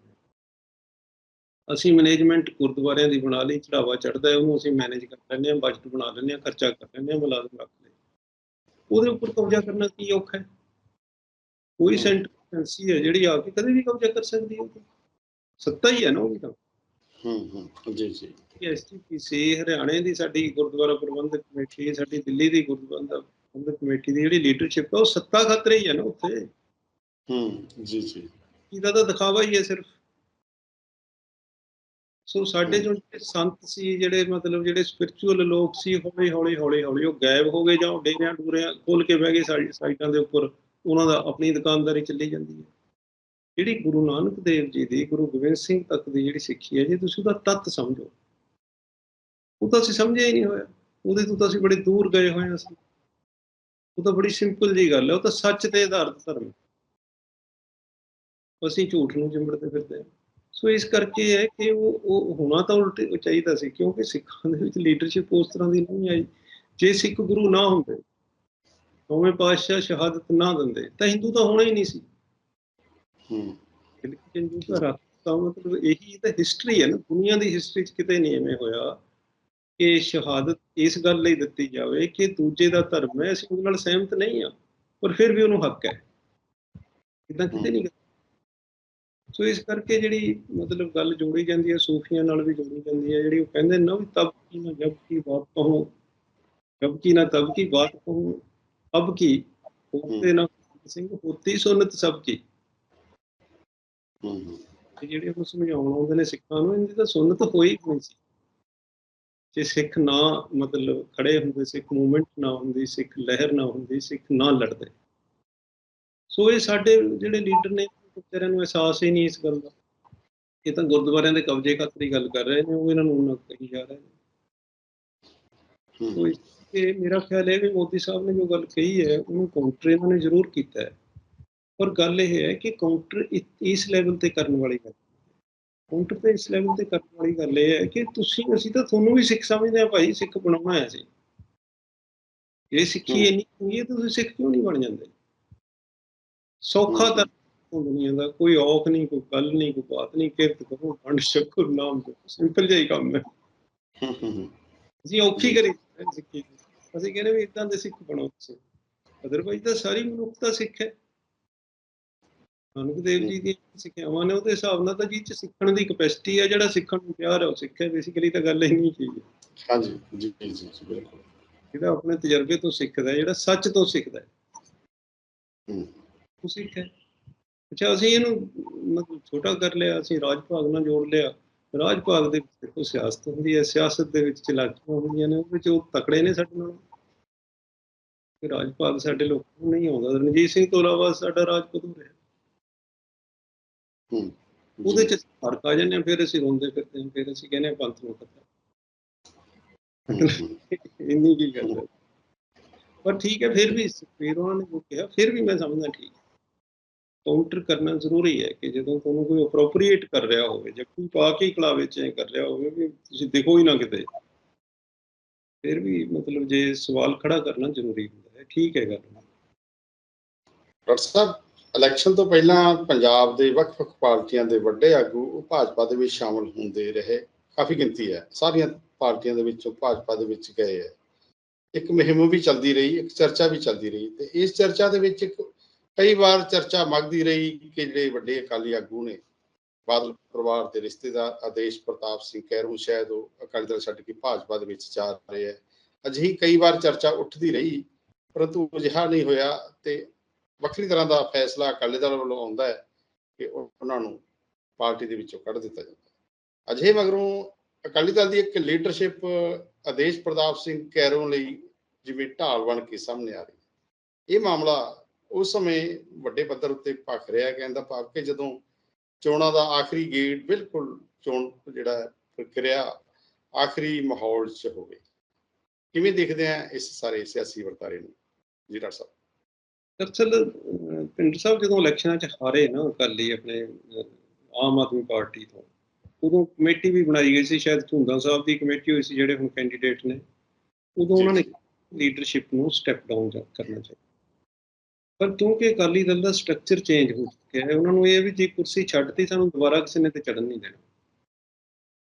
ਅਸੀਂ ਮੈਨੇਜਮੈਂਟ ਗੁਰਦੁਆਰਿਆਂ ਦੀ ਬਣਾ ਲਈ ਚੜਾਵਾ ਚੜਦਾ ਹੈ ਉਹਨੂੰ ਅਸੀਂ ਮੈਨੇਜ ਕਰ ਲੈਂਦੇ ਹਾਂ ਬਜਟ ਬਣਾ ਲੈਂਦੇ ਹਾਂ ਖਰਚਾ ਕਰ ਲੈਂਦੇ ਹਾਂ ਮੁਲਾਜ਼ਮ ਰੱਖ ਲਏ। ਉਹਦੇ ਉੱਪਰ ਕਬਜ਼ਾ ਕਰਨਾ ਕੀ ਔਖਾ ਹੈ? ਕੋਈ। ਸੈਂਟਰਲ ਹੈ ਜਿਹੜੀ ਆ ਕੇ ਕਦੇ ਵੀ ਕਬਜ਼ਾ ਕਰ ਸਕਦੀ ਹੈ। ਸੱਤਾ ਹੀ ਹੈ ਨਾ ਉਹ ਵੀ ਤਾਂ। ਹੂੰ ਹੂੰ ਜੀ ਜੀ। ਐਸਟੀਪੀਸੀ ਹਰਿਆਣੇ ਦੀ ਸਾਡੀ ਗੁਰਦੁਆਰਾ ਪ੍ਰਬੰਧਕ ਕਮੇਟੀ ਸਾਡੀ ਦਿੱਲੀ ਦੀ ਗੁਰਦੁਆਰਾ ਪ੍ਰਬੰਧਕ ਕਮੇਟੀ ਦੀ ਜਿਹੜੀ ਲੀਡਰਸ਼ਿਪ ਹੈ ਉਹ ਸੱਤਾ ਖਾਤਰ ਹੀ ਹੈ ਨਾ ਉੱਥੇ। ਹੂੰ ਜੀ ਜੀ। ਇਹਦਾ ਤਾਂ ਦਿਖਾਵਾ ਹੀ ਹੈ ਸਿਰਫ। ਸੋ ਸਾਡੇ ਜੋ ਸੰਤ ਸੀ ਜਿਹੜੇ ਮਤਲਬ ਜਿਹੜੇ ਸਪਿਰਚੁਅਲ ਲੋਕ ਸੀ ਹੌਲੀ ਹੌਲੀ ਹੌਲੀ ਹੌਲੀ ਉਹ ਗਾਇਬ ਹੋ ਗਏ ਜਾਂ ਡੇਰਿਆਂ ਡੂਰਿਆਂ ਖੋਲ ਕੇ ਬਹਿ ਗਏ ਸਾਡੀ ਸਾਈਟਾਂ ਦੇ ਉੱਪਰ ਉਹਨਾਂ ਦਾ ਆਪਣੀ ਦੁਕਾਨਦਾਰੀ ਚੱਲੀ ਜਾਂਦੀ ਹੈ। ਜਿਹੜੀ ਗੁਰੂ ਨਾਨਕ ਦੇਵ ਜੀ ਦੀ ਗੁਰੂ ਗੋਬਿੰਦ ਸਿੰਘ ਤੱਕ ਦੀ ਜਿਹੜੀ ਸਿੱਖੀ ਹੈ ਜੇ ਤੁਸੀਂ ਉਹਦਾ ਤੱਤ ਸਮਝੋ ਉਹ ਤਾਂ ਅਸੀਂ ਸਮਝਿਆ ਹੀ ਨਹੀਂ ਹੋਇਆ। ਉਹਦੇ ਤੋਂ ਤਾਂ ਅਸੀਂ ਬੜੇ ਦੂਰ ਗਏ ਹੋਏ ਹਾਂ ਅਸੀਂ। ਉਹ ਤਾਂ ਬੜੀ ਸਿੰਪਲ ਜੀ ਗੱਲ ਹੈ ਉਹ ਤਾਂ ਸੱਚ ਤੇ ਆਧਾਰਿਤ ਧਰਮ ਹੈ। ਅਸੀਂ ਝੂਠ ਨੂੰ ਚਿੰਬੜਦੇ ਫਿਰਦੇ। ਹਾਂ ਸੋ ਇਸ ਕਰਕੇ ਹੈ ਕਿ ਉਹ ਉਹ ਹੋਣਾ ਤਾਂ ਉਲਟ ਚਾਹੀਦਾ ਸੀ ਕਿਉਂਕਿ ਸਿੱਖਾਂ ਦੇ ਵਿੱਚ ਲੀਡਰਸ਼ਿਪ ਉਸ ਤਰ੍ਹਾਂ ਦੀ ਨਹੀਂ ਆਈ। ਜੇ ਸਿੱਖ ਗੁਰੂ ਨਾ ਹੁੰਦੇ ਨੌਵੇਂ ਪਾਤਸ਼ਾਹ ਸ਼ਹਾਦਤ ਨਾ ਦਿੰਦੇ ਤਾਂ ਹਿੰਦੂ ਤਾਂ ਹੋਣਾ ਹੀ ਨਹੀਂ ਸੀ। ਹੂੰ। ਹਿੰਦੂ ਦਾ ਤਾਂ ਮਤਲਬ ਇਹੀ ਤਾਂ ਹਿਸਟਰੀ ਹੈ ਨਾ ਦੁਨੀਆ ਦੀ ਹਿਸਟਰੀ 'ਚ ਕਿਤੇ ਨਹੀਂ ਐਵੇਂ ਹੋਇਆ। ਕਿ ਸ਼ਹਾਦਤ ਇਸ ਗੱਲ ਲਈ ਦਿੱਤੀ ਜਾਵੇ ਕਿ ਦੂਜੇ ਦਾ ਧਰਮ ਹੈ ਅਸੀਂ ਉਹਦੇ ਨਾਲ ਸਹਿਮਤ ਨਹੀਂ ਆ ਪਰ ਫਿਰ ਵੀ ਉਹਨੂੰ ਹੱਕ ਹੈ। ਇਦਾਂ ਕਿਤੇ ਨਹੀਂ ਸੋ ਇਸ ਕਰਕੇ ਜਿਹੜੀ ਮਤਲਬ ਗੱਲ ਜੋੜੀ ਜਾਂਦੀ ਹੈ ਸੂਫੀਆਂ ਨਾਲ ਵੀ ਜੋੜੀ ਜਾਂਦੀ ਹੈ ਜਿਹੜੀ ਉਹ ਕਹਿੰਦੇ ਨੇ ਵੀ ਤਬ ਕੀ ਨਾ ਜਬ ਕੀ ਬਾਤ ਕਹੂੰ ਜਬ ਕੀ ਨਾ ਤਬ ਕੀ ਬਾਤ ਕਹੂੰ ਅਬ ਕੀ ਹੋਤੇ ਨਾ ਸਿੰਘ ਹੋਤੀ ਸੁਨਤ ਸਭ ਕੀ। ਜਿਹੜੇ ਉਹਨੂੰ ਸਮਝਾਉਣ ਆਉਂਦੇ ਨੇ ਸਿੱਖਾਂ ਨੂੰ ਇਹਦੀ ਤਾਂ ਸੁਨਨਤ ਹੋਈ ਨਹੀਂ ਸੀ? ਜੇ ਸਿੱਖ ਨਾ ਮਤਲਬ ਖੜੇ ਹੁੰਦੇ ਸਿੱਖ ਮੂਵਮੈਂਟ ਨਾ ਹੁੰਦੀ ਸਿੱਖ ਲਹਿਰ ਨਾ ਹੁੰਦੀ ਸਿੱਖ ਨਾ ਲੜਦੇ। ਸੋ ਇਹ ਸਾਡੇ ਜਿਹੜੇ ਲੀਡਰ ਨੇ ਵਿਚਾਰਿਆਂ ਨੂੰ ਅਹਿਸਾਸ ਹੀ ਨਹੀਂ ਇਸ ਗੱਲ ਦਾ। ਇਹ ਤਾਂ ਗੁਰਦੁਆਰਿਆਂ ਦੇ ਕਬਜ਼ੇ ਖਾਤਰ ਹੀ ਗੱਲ ਕਰ ਰਹੇ ਨੇ ਉਹ ਇਹਨਾਂ ਨੂੰ ਉਹਨਾਂ ਕਹੀ ਜਾ ਰਹੇ ਨੇ। ਹੂੰ, ਸੋ ਇਸ ਤੇ ਮੇਰਾ ਖਿਆਲ ਹੈ ਵੀ ਮੋਦੀ ਸਾਹਿਬ ਨੇ ਜੋ ਗੱਲ ਕਹੀ ਹੈ ਉਹਨੂੰ ਕਾਊਂਟਰ ਇਹਨਾਂ ਨੇ ਜ਼ਰੂਰ ਕੀਤਾ ਹੈ। ਪਰ ਗੱਲ ਇਹ ਹੈ ਕਿ ਕਾਊਂਟਰ ਇਸ ਲੈਵਲ ਤੇ ਕਰਨ ਵਾਲੀ ਗੱਲ ਕਾਊਂਟਰ ਤੇ ਇਸ ਲੈਵਲ ਤੇ ਕਰਨ ਵਾਲੀ ਗੱਲ ਇਹ ਹੈ ਕਿ ਤੁਸੀਂ ਅਸੀਂ ਤਾਂ ਤੁਹਾਨੂੰ ਵੀ ਸਿੱਖ ਸਮਝਦੇ ਆ ਭਾਈ ਸਿੱਖ ਬਣਾਉਣਾ ਹੈ ਸੀ ਇਹ ਸਿੱਖੀ। ਇੰਨੀ ਚੰਗੀ ਹੈ ਤੁਸੀਂ ਸਿੱਖ ਕਿਉਂ ਨਹੀਂ ਬਣ ਜਾਂਦੇ ਸੌਖਾ। ਤਾਂ ਦੁਨੀਆ ਦਾ ਕੋਈ ਔਖ ਨਹੀਂ ਕੋਈ ਗੱਲ ਨਹੀਂ ਕੋਈ ਬਾਤ ਨਹੀਂ ਕਿਰਤ ਕਰੋ ਵੰਡ ਸ਼ੁਕਰ ਨਾਮ ਜਪੋ ਸਿੰਪਲ ਜਿਹਾ ਹੀ ਕੰਮ ਹੈ। ਅਸੀਂ ਔਖੀ ਕਰੀ ਸਿੱਖੀ ਦੀ। ਅਸੀਂ ਕਹਿੰਦੇ ਵੀ ਇਦਾਂ ਦੇ ਸਿੱਖ ਬਣੋ ਤੁਸੀਂ ਅਦਰਵਾਈਜ਼ ਤਾਂ ਸਾਰੀ ਮਨੁੱਖਤਾ ਸਿੱਖ ਹੈ ਨਾਨਕ ਦੇਵ ਜੀ ਦੀ ਸਿੱਖਿਆਵਾਂ ਨੇ ਉਹਦੇ ਹਿਸਾਬ ਨਾਲ ਤਾਂ ਜੀ ਚ ਸਿੱਖਣ ਦੀ ਕਪੈਸਿਟੀ ਹੈ ਜਿਹੜਾ ਸਿੱਖਣ ਨੂੰ ਤਿਆਰ ਹੈ ਉਹ ਸਿੱਖੇ ਬੇਸਿਕਲੀ ਤਾਂ ਗੱਲ ਇੰਨੀ ਕੀ ਹੈ ਹਾਂਜੀ ਜੀ ਜੀ ਜੀ ਜੀ, ਬਿਲਕੁਲ। ਜਿਹੜਾ ਆਪਣੇ ਤਜਰਬੇ ਤੋਂ ਸਿੱਖਦਾ ਹੈ ਜਿਹੜਾ ਸੱਚ ਤੋਂ ਸਿੱਖਦਾ ਹੈ। ਸਿੱਖ ਹੈ। ਅੱਛਾ ਅਸੀਂ ਇਹਨੂੰ ਮਤਲਬ ਛੋਟਾ ਕਰ ਲਿਆ ਅਸੀਂ ਰਾਜ ਭਾਗ ਨਾਲ ਜੋੜ ਲਿਆ। ਰਾਜ ਭਾਗ ਦੇ ਵਿੱਚ ਦੇਖੋ ਸਿਆਸਤ ਹੁੰਦੀ ਹੈ ਸਿਆਸਤ ਦੇ ਵਿੱਚ ਚਲਾਕੀਆਂ ਹੁੰਦੀਆਂ ਨੇ ਉਹ ਵਿੱਚ ਉਹ ਤਕੜੇ ਨੇ ਸਾਡੇ ਨਾਲ। ਰਾਜ ਭਾਗ ਸਾਡੇ ਲੋਕਾਂ ਨੂੰ ਨਹੀਂ ਆਉਂਦਾ। ਰਣਜੀਤ ਸਿੰਘ ਤੋਂ ਇਲਾਵਾ ਸਾਡਾ ਰਾਜ ਕਦੋਂ ਰਿਹਾ? ਹੂੰ, ਉਹਦੇ ਚ ਫ਼ਰਕ ਆ ਜਾਂਦੇ ਫਿਰ ਅਸੀਂ ਰੋਂਦੇ ਫਿਰਦੇ ਹਾਂ ਫਿਰ ਅਸੀਂ ਕਹਿੰਦੇ ਪੰਥ ਨੂੰ ਖਤਰਾ ਇੰਨੀ ਕੀ ਗੱਲ ਹੈ ਪਰ ਠੀਕ ਹੈ ਫਿਰ ਵੀ ਫਿਰ ਉਹਨਾਂ ਨੇ ਜੋ ਕਿਹਾ ਫਿਰ ਵੀ ਮੈਂ ਸਮਝਦਾ ਠੀਕ ਹੈ। ਕਾਊਂਟਰ ਕਰਨਾ ਜ਼ਰੂਰੀ ਹੈ ਕਿ ਜਦੋਂ ਤੁਹਾਨੂੰ ਕੋਈ ਅਪਰੋਪਰੀਏਟ ਕਰ ਰਿਹਾ ਹੋਵੇ ਜੱਫੀ ਪਾ ਕੇ ਹੀ ਕਲਾਵੇ ਚ ਐਂ ਕਰ ਰਿਹਾ ਹੋਵੇ ਵੀ ਤੁਸੀਂ ਦੇਖੋ ਹੀ ਨਾ ਕਿਤੇ। ਫਿਰ ਵੀ ਮਤਲਬ ਜੇ ਸਵਾਲ ਖੜਾ ਕਰਨਾ ਜ਼ਰੂਰੀ ਹੁੰਦਾ ਹੈ ਠੀਕ ਹੈ ਗੱਲ। ਡਾਕਟਰ ਸਾਹਿਬ ਇਲੈਕਸ਼ਨ ਤੋਂ ਪਹਿਲਾਂ ਪੰਜਾਬ ਦੇ ਵੱਖ-ਵੱਖ ਪਾਰਟੀਆਂ ਦੇ ਵੱਡੇ ਆਗੂ ਉਹ ਭਾਜਪਾ ਦੇ ਵਿੱਚ ਸ਼ਾਮਲ ਹੁੰਦੇ ਰਹੇ। ਕਾਫੀ ਗਿਣਤੀ ਹੈ। ਸਾਰੀਆਂ ਪਾਰਟੀਆਂ ਦੇ ਵਿੱਚੋਂ ਭਾਜਪਾ ਦੇ ਵਿੱਚ ਗਏ ਹੈ। ਇੱਕ ਮੁਹਿੰਮ ਵੀ ਚੱਲਦੀ ਰਹੀ, ਇੱਕ ਚਰਚਾ ਵੀ ਚੱਲਦੀ ਰਹੀ ਤੇ ਇਸ ਚਰਚਾ ਦੇ ਵਿੱਚ ਇੱਕ ਕਈ ਵਾਰ ਚਰਚਾ ਮੰਗਦੀ ਰਹੀ ਕਿ ਜਿਹੜੇ ਵੱਡੇ ਅਕਾਲੀ ਆਗੂ ਨੇ, ਬਾਦਲ ਪਰਿਵਾਰ ਦੇ ਰਿਸ਼ਤੇਦਾਰ ਆਦੇਸ਼ ਪ੍ਰਤਾਪ ਸਿੰਘ ਕਹਿਰੂ ਸ਼ਾਇਦ ਉਹ ਅਕਾਲੀ ਦਲ ਛੱਡ ਕੇ ਭਾਜਪਾ ਦੇ ਵਿੱਚ ਜਾ ਰਹੇ ਹੈ। ਅਜਿਹੀ ਕਈ ਵਾਰ ਚਰਚਾ ਉੱਠਦੀ ਰਹੀ, ਪਰੰਤੂ ਅਜਿਹਾ ਨਹੀਂ ਹੋਇਆ ਤੇ ਵੱਖਰੀ ਤਰ੍ਹਾਂ ਦਾ ਫੈਸਲਾ ਅਕਾਲੀ ਦਲ ਵੱਲੋਂ ਆਉਂਦਾ ਹੈ ਕਿ ਉਹਨਾਂ ਨੂੰ ਪਾਰਟੀ ਦੇ ਵਿੱਚੋਂ ਕੱਢ ਦਿੱਤਾ ਜਾਂਦਾ ਹੈ। ਅਜੇ ਮਗਰੋਂ ਅਕਾਲੀ ਦਲ ਦੀ ਇੱਕ ਲੀਡਰਸ਼ਿਪ ਆਦੇਸ਼ ਪ੍ਰਤਾਪ ਸਿੰਘ ਕੈਰੋਂ ਲਈ ਜਿਵੇਂ ਢਾਲ ਬਣ ਕੇ ਸਾਹਮਣੇ ਆ ਰਹੀ ਹੈ। ਇਹ ਮਾਮਲਾ ਉਸ ਸਮੇਂ ਵੱਡੇ ਪੱਧਰ ਉੱਤੇ ਭਖ ਰਿਹਾ ਕਹਿੰਦਾ ਭਾਵ ਕਿ ਜਦੋਂ ਚੋਣਾਂ ਦਾ ਆਖਰੀ ਗੇਟ ਬਿਲਕੁਲ ਚੋਣ ਜਿਹੜਾ ਹੈ, ਪ੍ਰਕਿਰਿਆ ਆਖਰੀ ਮਾਹੌਲ 'ਚ ਹੋਵੇ। ਕਿਵੇਂ ਦੇਖਦੇ ਆ ਇਸ ਸਾਰੇ ਸਿਆਸੀ ਵਰਤਾਰੇ ਨੂੰ? ਜੀ ਡਾਕਟਰ ਸਾਹਿਬ। ਦਰਅਸਲ ਅਹ, ਪਿੰਡ ਸਾਹਿਬ ਜਦੋਂ ਇਲੈਕਸ਼ਨਾਂ 'ਚ ਹਾਰੇ ਨਾ ਅਕਾਲੀ ਆਪਣੇ ਆਮ ਆਦਮੀ ਪਾਰਟੀ ਤੋਂ ਉਦੋਂ ਕਮੇਟੀ ਵੀ ਬਣਾਈ ਗਈ ਸੀ ਸ਼ਾਇਦ ਝੁੰਦਾ ਸਾਹਿਬ ਦੀ ਕਮੇਟੀ ਹੋਈ ਸੀ ਜਿਹੜੇ ਹੁਣ ਕੈਂਡੀਡੇਟ ਨੇ ਉਦੋਂ ਉਹਨਾਂ ਨੇ ਲੀਡਰਸ਼ਿਪ ਨੂੰ ਸਟੈਪ ਡਾਊਨ ਕਰਨਾ ਚਾਹੀਦਾ। ਪਰ ਕਿਉਂਕਿ ਅਕਾਲੀ ਦਲ ਦਾ ਸਟਰਕਚਰ ਚੇਂਜ ਹੋ ਚੁੱਕਿਆ ਹੈ ਉਹਨਾਂ ਨੂੰ ਇਹ ਵੀ ਜੇ ਕੁਰਸੀ ਛੱਡਤੀ ਸਾਨੂੰ ਦੁਬਾਰਾ ਕਿਸੇ ਨੇ ਤੇ ਚੜਨ ਨਹੀਂ ਦੇਣਾ।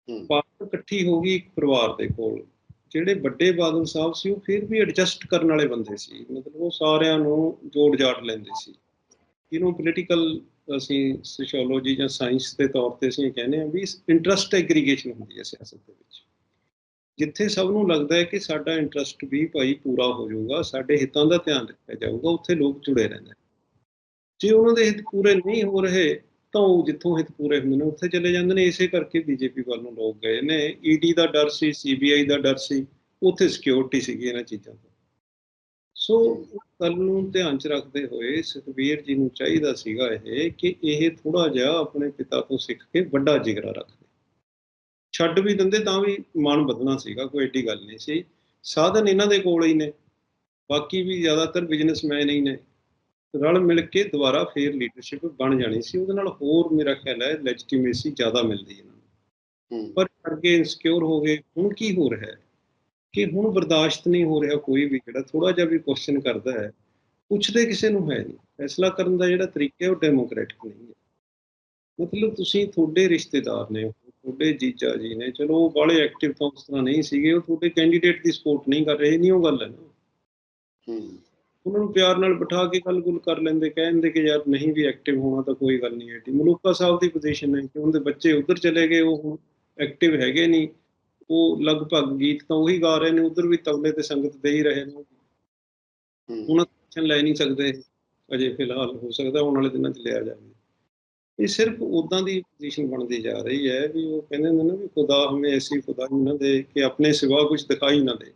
ਹੂੰ। ਪਾਵਰ ਇਕੱਠੀ ਹੋ ਗਈ ਇੱਕ ਪਰਿਵਾਰ ਦੇ ਕੋਲ ਜਿਹੜੇ ਵੱਡੇ ਬਾਦਲ ਸਾਹਿਬ ਸੀ, ਉਹ ਫਿਰ ਵੀ ਐਡਜਸਟ ਕਰਨ ਵਾਲੇ ਬੰਦੇ ਸੀ। ਮਤਲਬ ਉਹ ਸਾਰਿਆਂ ਨੂੰ ਜੋੜ ਜਾੜ ਲੈਂਦੇ ਸੀ। ਇਹਨੂੰ ਪੋਲੀਟੀਕਲ ਅਸੀਂ ਸੋਸ਼ੀਓਲੋਜੀ ਜਾਂ ਸਾਇੰਸ ਦੇ ਤੌਰ ਤੇ ਅਸੀਂ ਇਹ ਕਹਿੰਦੇ ਹਾਂ ਵੀ ਇੰਟਰਸਟ ਐਗਰੀਗੇਸ਼ਨ ਹੁੰਦੀ ਹੈ ਸਿਆਸਤ ਦੇ ਵਿੱਚ। ਜਿੱਥੇ ਸਭ ਨੂੰ ਲੱਗਦਾ ਹੈ ਕਿ ਸਾਡਾ ਇੰਟਰਸਟ ਵੀ ਭਾਈ ਪੂਰਾ ਹੋ ਜਾਊਗਾ, ਸਾਡੇ ਹਿੱਤਾਂ ਦਾ ਧਿਆਨ ਰੱਖਿਆ ਜਾਊਗਾ, ਉੱਥੇ ਲੋਕ ਜੁੜੇ ਰਹਿੰਦੇ ਜੇ ਉਹਨਾਂ ਦੇ ਹਿੱਤ ਪੂਰੇ ਨਹੀਂ ਹੋ ਰਹੇ ਤਾਂ ਉਹ ਜਿੱਥੋਂ ਹਿੱਤ ਪੂਰੇ ਹੁੰਦੇ ਨੇ, ਉੱਥੇ ਚਲੇ ਜਾਂਦੇ ਨੇ, ਇਸੇ ਕਰਕੇ ਬੀਜੇਪੀ ਵੱਲ ਨੂੰ ਲੋਕ ਗਏ ਨੇ। ਈਡੀ ਦਾ ਡਰ ਸੀ ਸੀਬੀਆਈ ਦਾ ਡਰ ਸੀ, ਉੱਥੇ ਸਿਕਿਉਰਿਟੀ ਸੀਗੀ ਇਹਨਾਂ ਚੀਜ਼ਾਂ ਤੋਂ। ਸੋ ਉਸ ਗੱਲ ਨੂੰ ਧਿਆਨ ਚ ਰੱਖਦੇ ਹੋਏ ਸੁਖਬੀਰ ਜੀ ਨੂੰ ਚਾਹੀਦਾ ਸੀਗਾ ਇਹ ਕਿ ਇਹ ਥੋੜਾ ਜਿਹਾ ਆਪਣੇ ਪਿਤਾ ਤੋਂ ਸਿੱਖ ਕੇ ਵੱਡਾ ਜਿਗਰਾ ਰੱਖਦੇ। ਛੱਡ ਵੀ ਦਿੰਦੇ ਤਾਂ ਵੀ ਮਨ ਬਦਲਣਾ ਸੀਗਾ, ਕੋਈ ਏਡੀ ਗੱਲ ਨਹੀਂ ਸੀ। ਸਾਧਨ ਇਹਨਾਂ ਦੇ ਕੋਲ ਹੀ ਨੇ। ਬਾਕੀ ਵੀ ਜ਼ਿਆਦਾਤਰ ਬਿਜ਼ਨਸਮੈਨ ਹੀ ਨੇ। ਰਲ ਮਿਲ ਕੇ ਦੁਬਾਰਾ ਫੇਰ ਲੀਡਰਸ਼ਿਪ ਬਣ ਜਾਣੀ ਸੀ ਉਹਦੇ ਨਾਲ ਹੋਰ ਮੇਰਾ ਖਿਆਲ ਹੈ ਲੈਜੀਟੀਮੇਸੀ ਜ਼ਿਆਦਾ ਮਿਲਦੀ ਇਹਨਾਂ ਨੂੰ। ਪਰ ਅੱਗੇ ਇਨਸਿਕਿਉਰ ਹੋ ਗਏ ਹੁਣ ਕੀ ਹੋ ਰਿਹਾ ਹੈ? ਕਿ ਹੁਣ ਬਰਦਾਸ਼ਤ ਨਹੀਂ ਹੋ ਰਿਹਾ ਕੋਈ ਵੀ ਜਿਹੜਾ ਥੋੜਾ ਜਿਹਾ ਵੀ ਕੁਐਸਚਨ ਕਰਦਾ ਹੈ ਪੁੱਛਦੇ ਕਿਸੇ ਨੂੰ ਹੈ ਨਹੀਂ। ਫੈਸਲਾ ਕਰਨ ਦਾ ਜਿਹੜਾ ਤਰੀਕਾ ਹੈ ਉਹ ਡੈਮੋਕ੍ਰੈਟਿਕ ਨਹੀਂ ਹੈ। ਮਤਲਬ ਤੁਸੀਂ ਤੁਹਾਡੇ ਰਿਸ਼ਤੇਦਾਰ ਨੇ ਤੁਹਾਡੇ ਜੀਜਾ ਜੀ ਨੇ ਚਲੋ ਉਹ ਬਾਲੇ ਐਕਟਿਵ ਤਾਂ ਉਸ ਤਰ੍ਹਾਂ ਨਹੀਂ ਸੀਗੇ ਉਹ ਤੁਹਾਡੇ ਕੈਂਡੀਡੇਟ ਦੀ ਸਪੋਰਟ ਨਹੀਂ ਕਰ ਰਹੇ ਨਹੀਂ ਉਹ ਗੱਲ ਹੈ ਨਾ। ਹੂੰ। ਉਹਨਾਂ ਨੂੰ ਪਿਆਰ ਨਾਲ ਬਿਠਾ ਕੇ ਗੱਲ-ਗੁਲ ਕਰ ਲੈਂਦੇ ਕਹਿੰਦੇ ਕਿ ਯਾਰ ਨਹੀਂ ਵੀ ਐਕਟਿਵ ਹੋਣਾ ਤਾਂ ਕੋਈ ਗੱਲ ਨਹੀਂ ਹੈ ਮਲੂਕਾ ਸਾਹਿਬ ਦੀ ਪੋਜੀਸ਼ਨ ਹੈ ਕਿ ਉਹਦੇ ਬੱਚੇ ਉਧਰ ਚਲੇ ਗਏ ਉਹ ਐਕਟਿਵ ਹੈਗੇ ਨਹੀਂ। ਉਹ ਲਗਭਗ ਗੀਤ ਤਾਂ ਉਹੀ ਗਾ ਰਹੇ ਨੇ ਉਧਰ ਵੀ ਤਬਲੇ ਤੇ ਸੰਗਤ ਦੇ ਹੀ ਰਹੇ ਨੇ। ਉਹਨਾਂ ਟੈਨਸ਼ਨ ਲੈ ਨਹੀਂ ਸਕਦੇ ਅਜੇ ਫਿਲਹਾਲ ਹੋ ਸਕਦਾ ਆਉਣ ਵਾਲੇ ਦਿਨਾਂ 'ਚ ਲਿਆ ਜਾਵੇ। ਇਹ ਸਿਰਫ ਉਦਾਂ ਦੀ ਪੋਜੀਸ਼ਨ ਬਣਦੀ ਜਾ ਰਹੀ ਹੈ ਵੀ ਉਹ ਕਹਿੰਦੇ ਨੇ ਨਾ ਵੀ ਖੁਦਾ ਹਮੇ ਐਸੀ ਖੁਦਾ ਨਾ ਦੇ ਕਿ ਆਪਣੇ ਸਿਵਾ ਕੁਝ ਦਿਖਾਈ ਨਾ ਦੇ।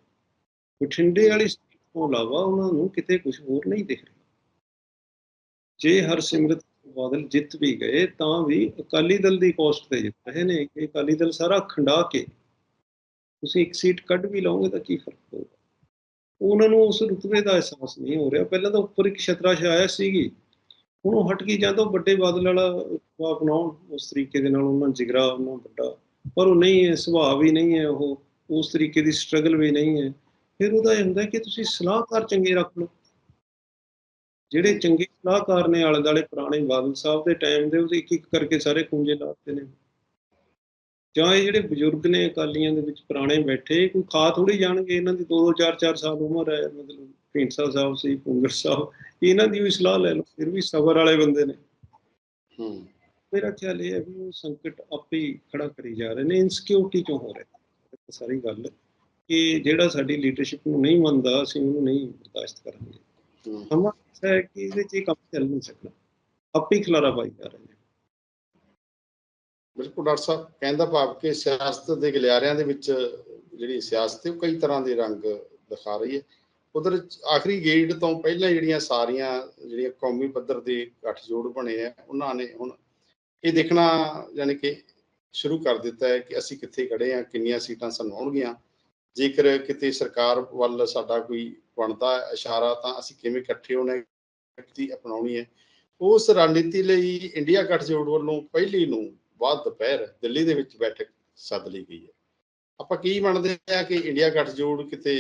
ਬਠਿੰਡੇ ਵਾਲੀ ਤੋਂ ਇਲਾਵਾ ਉਹਨਾਂ ਨੂੰ ਕਿਤੇ ਕੁਝ ਹੋਰ ਨਹੀਂ ਦਿਖ ਰਿਹਾ। ਜੇ ਹਰਸਿਮਰਤ ਬਾਦਲ ਜਿੱਤ ਵੀ ਗਏ, ਤਾਂ ਵੀ ਅਕਾਲੀ ਦਲ ਦੀ ਕੋਸਟ ਤੇ ਜਿੱਤ ਰਹੇ ਨੇ, ਕਿ ਅਕਾਲੀ ਦਲ ਸਾਰਾ ਖੰਡਾ ਕੇ ਤੁਸੀਂ ਇੱਕ ਸੀਟ ਕੱਢ ਵੀ ਲਓਗੇ ਤਾਂ ਕੀ ਫ਼ਰਕ ਪਊਗਾ? ਉਹਨਾਂ ਨੂੰ ਉਸ ਰੁਤਬੇ ਦਾ ਅਹਿਸਾਸ ਨਹੀਂ ਹੋ ਰਿਹਾ। ਪਹਿਲਾਂ ਤਾਂ ਉੱਪਰ ਇੱਕ ਛਤਰਾ ਛਾਇਆ ਸੀਗੀ। ਹੁਣ ਉਹ ਹਟ ਗਈ, ਜਾਂ ਤਾਂ ਉਹ ਵੱਡੇ ਬਾਦਲ ਵਾਲਾ ਅਪਣਾਉਣ, ਉਸ ਤਰੀਕੇ ਦੇ ਨਾਲ ਉਹਨਾਂ ਜਿਗਰਾ, ਉਹਨਾਂ ਵੱਡਾ। ਪਰ ਉਹ ਨਹੀਂ ਹੈ, ਸੁਭਾਅ ਵੀ ਨਹੀਂ ਹੈ ਉਹ। ਉਸ ਤਰੀਕੇ ਦੀ ਸਟਰਗਲ ਵੀ ਨਹੀਂ ਹੈ। ਫਿਰ ਉਹਦਾ ਇਹ ਹੁੰਦਾ ਕਿ ਤੁਸੀਂ ਸਲਾਹਕਾਰ ਚੰਗੇ ਰੱਖ ਲਓ। ਜਿਹੜੇ ਚੰਗੇ ਸਲਾਹਕਾਰ ਨੇ ਆਲੇ ਦਾਲੇ ਪੁਰਾਣੇ ਬਾਦਲ ਸਾਹਿਬ ਦੇ ਟਾਈਮ ਦੇ ਉਹਦੇ ਇੱਕ ਇੱਕ ਕਰਕੇ ਸਾਰੇ ਕੁੰਜੇ ਲਾਤੇ ਨੇ। ਜਾਂ ਇਹ ਜਿਹੜੇ ਬਜ਼ੁਰਗ ਨੇ ਅਕਾਲੀਆਂ ਦੇ ਵਿੱਚ ਪੁਰਾਣੇ ਬੈਠੇ ਕੋਈ ਖਾ ਥੋੜੀ ਜਾਣਗੇ ਇਹਨਾਂ ਦੀ 2-2 4-4 ਸਾਲ ਉਮਰ ਹੈ ਮਤਲਬ ਢੀਂਡਸਾ ਸਾਹਿਬ ਸੀ ਪੁੰਗਰ ਸਾਹਿਬ ਇਹਨਾਂ ਦੀ ਵੀ ਸਲਾਹ ਲੈ ਲਓ ਫਿਰ ਵੀ ਸਬਰ ਵਾਲੇ ਬੰਦੇ ਨੇ। ਹੂੰ। ਮੇਰਾ ਖਿਆਲ ਇਹ ਹੈ ਵੀ ਉਹ ਸੰਕਟ ਆਪੇ ਹੀ ਖੜਾ ਕਰੀ ਜਾ ਰਹੇ ਨੇ ਇਨਸਿਕਿਉਰਿਟੀ ਚੋਂ ਹੋ ਰਿਹਾ ਸਾਰੀ ਗੱਲ ਕਿ ਜਿਹੜਾ ਸਾਡੀ ਲੀਡਰਸ਼ਿਪ ਨੂੰ ਨਹੀਂ ਮੰਨਦਾ ਅਸੀਂ ਉਹਨੂੰ ਨਹੀਂ ਬਰਦਾਸ਼ਤ ਕਰਾਂਗੇ। ਸਮਾਂ ਹੈ ਕਿ ਇਹਦੇ 'ਚ ਕੰਮ ਚੱਲ ਨਹੀਂ ਸਕਦਾ। ਆਪੇ ਖਲਾਰਾ ਪਾਈ ਜਾ ਰਹੇ ਨੇ। ਬਿਲਕੁਲ ਡਾਕਟਰ ਸਾਹਿਬ ਕਹਿੰਦਾ ਭਾਵ ਕਿ ਸਿਆਸਤ ਦੇ ਗਲਿਆਰਿਆਂ ਦੇ ਵਿੱਚ ਜਿਹੜੀ ਸਿਆਸਤ ਹੈ ਉਹ ਕਈ ਤਰ੍ਹਾਂ ਦੇ ਰੰਗ ਦਿਖਾ ਰਹੀ ਹੈ। ਉਧਰ ਆਖਰੀ ਗੇੜ ਤੋਂ ਪਹਿਲਾਂ ਜਿਹੜੀਆਂ ਸਾਰੀਆਂ ਜਿਹੜੀਆਂ ਕੌਮੀ ਪੱਧਰ ਦੇ ਗੱਠਜੋੜ ਬਣੇ ਆ ਉਹਨਾਂ ਨੇ ਹੁਣ ਇਹ ਦੇਖਣਾ ਯਾਨੀ ਕਿ ਸ਼ੁਰੂ ਕਰ ਦਿੱਤਾ ਹੈ ਕਿ ਅਸੀਂ ਕਿੱਥੇ ਖੜੇ ਆ ਕਿੰਨੀਆਂ ਸੀਟਾਂ ਸਾਨੂੰ ਆਉਣਗੀਆਂ। ਜੇਕਰ ਕਿਤੇ ਸਰਕਾਰ ਵੱਲ ਸਾਡਾ ਕੋਈ ਬਣਦਾ ਇਸ਼ਾਰਾ, ਤਾਂ ਅਸੀਂ ਕਿਵੇਂ ਇਕੱਠੇ ਹੋਣਾ ਨੀਤੀ ਅਪਣਾਉਣੀ ਹੈ? ਉਸ ਰਣਨੀਤੀ ਲਈ ਇੰਡੀਆ ਗੱਠਜੋੜ ਵੱਲੋਂ ਪਹਿਲੀ ਨੂੰ ਬਾਅਦ ਦੁਪਹਿਰ ਦਿੱਲੀ ਦੇ ਵਿੱਚ ਬੈਠਕ ਸੱਦ ਲਈ ਗਈ ਹੈ। ਆਪਾਂ ਕੀ ਮੰਨਦੇ ਆ ਕਿ ਇੰਡੀਆ ਗੱਠਜੋੜ ਕਿਤੇ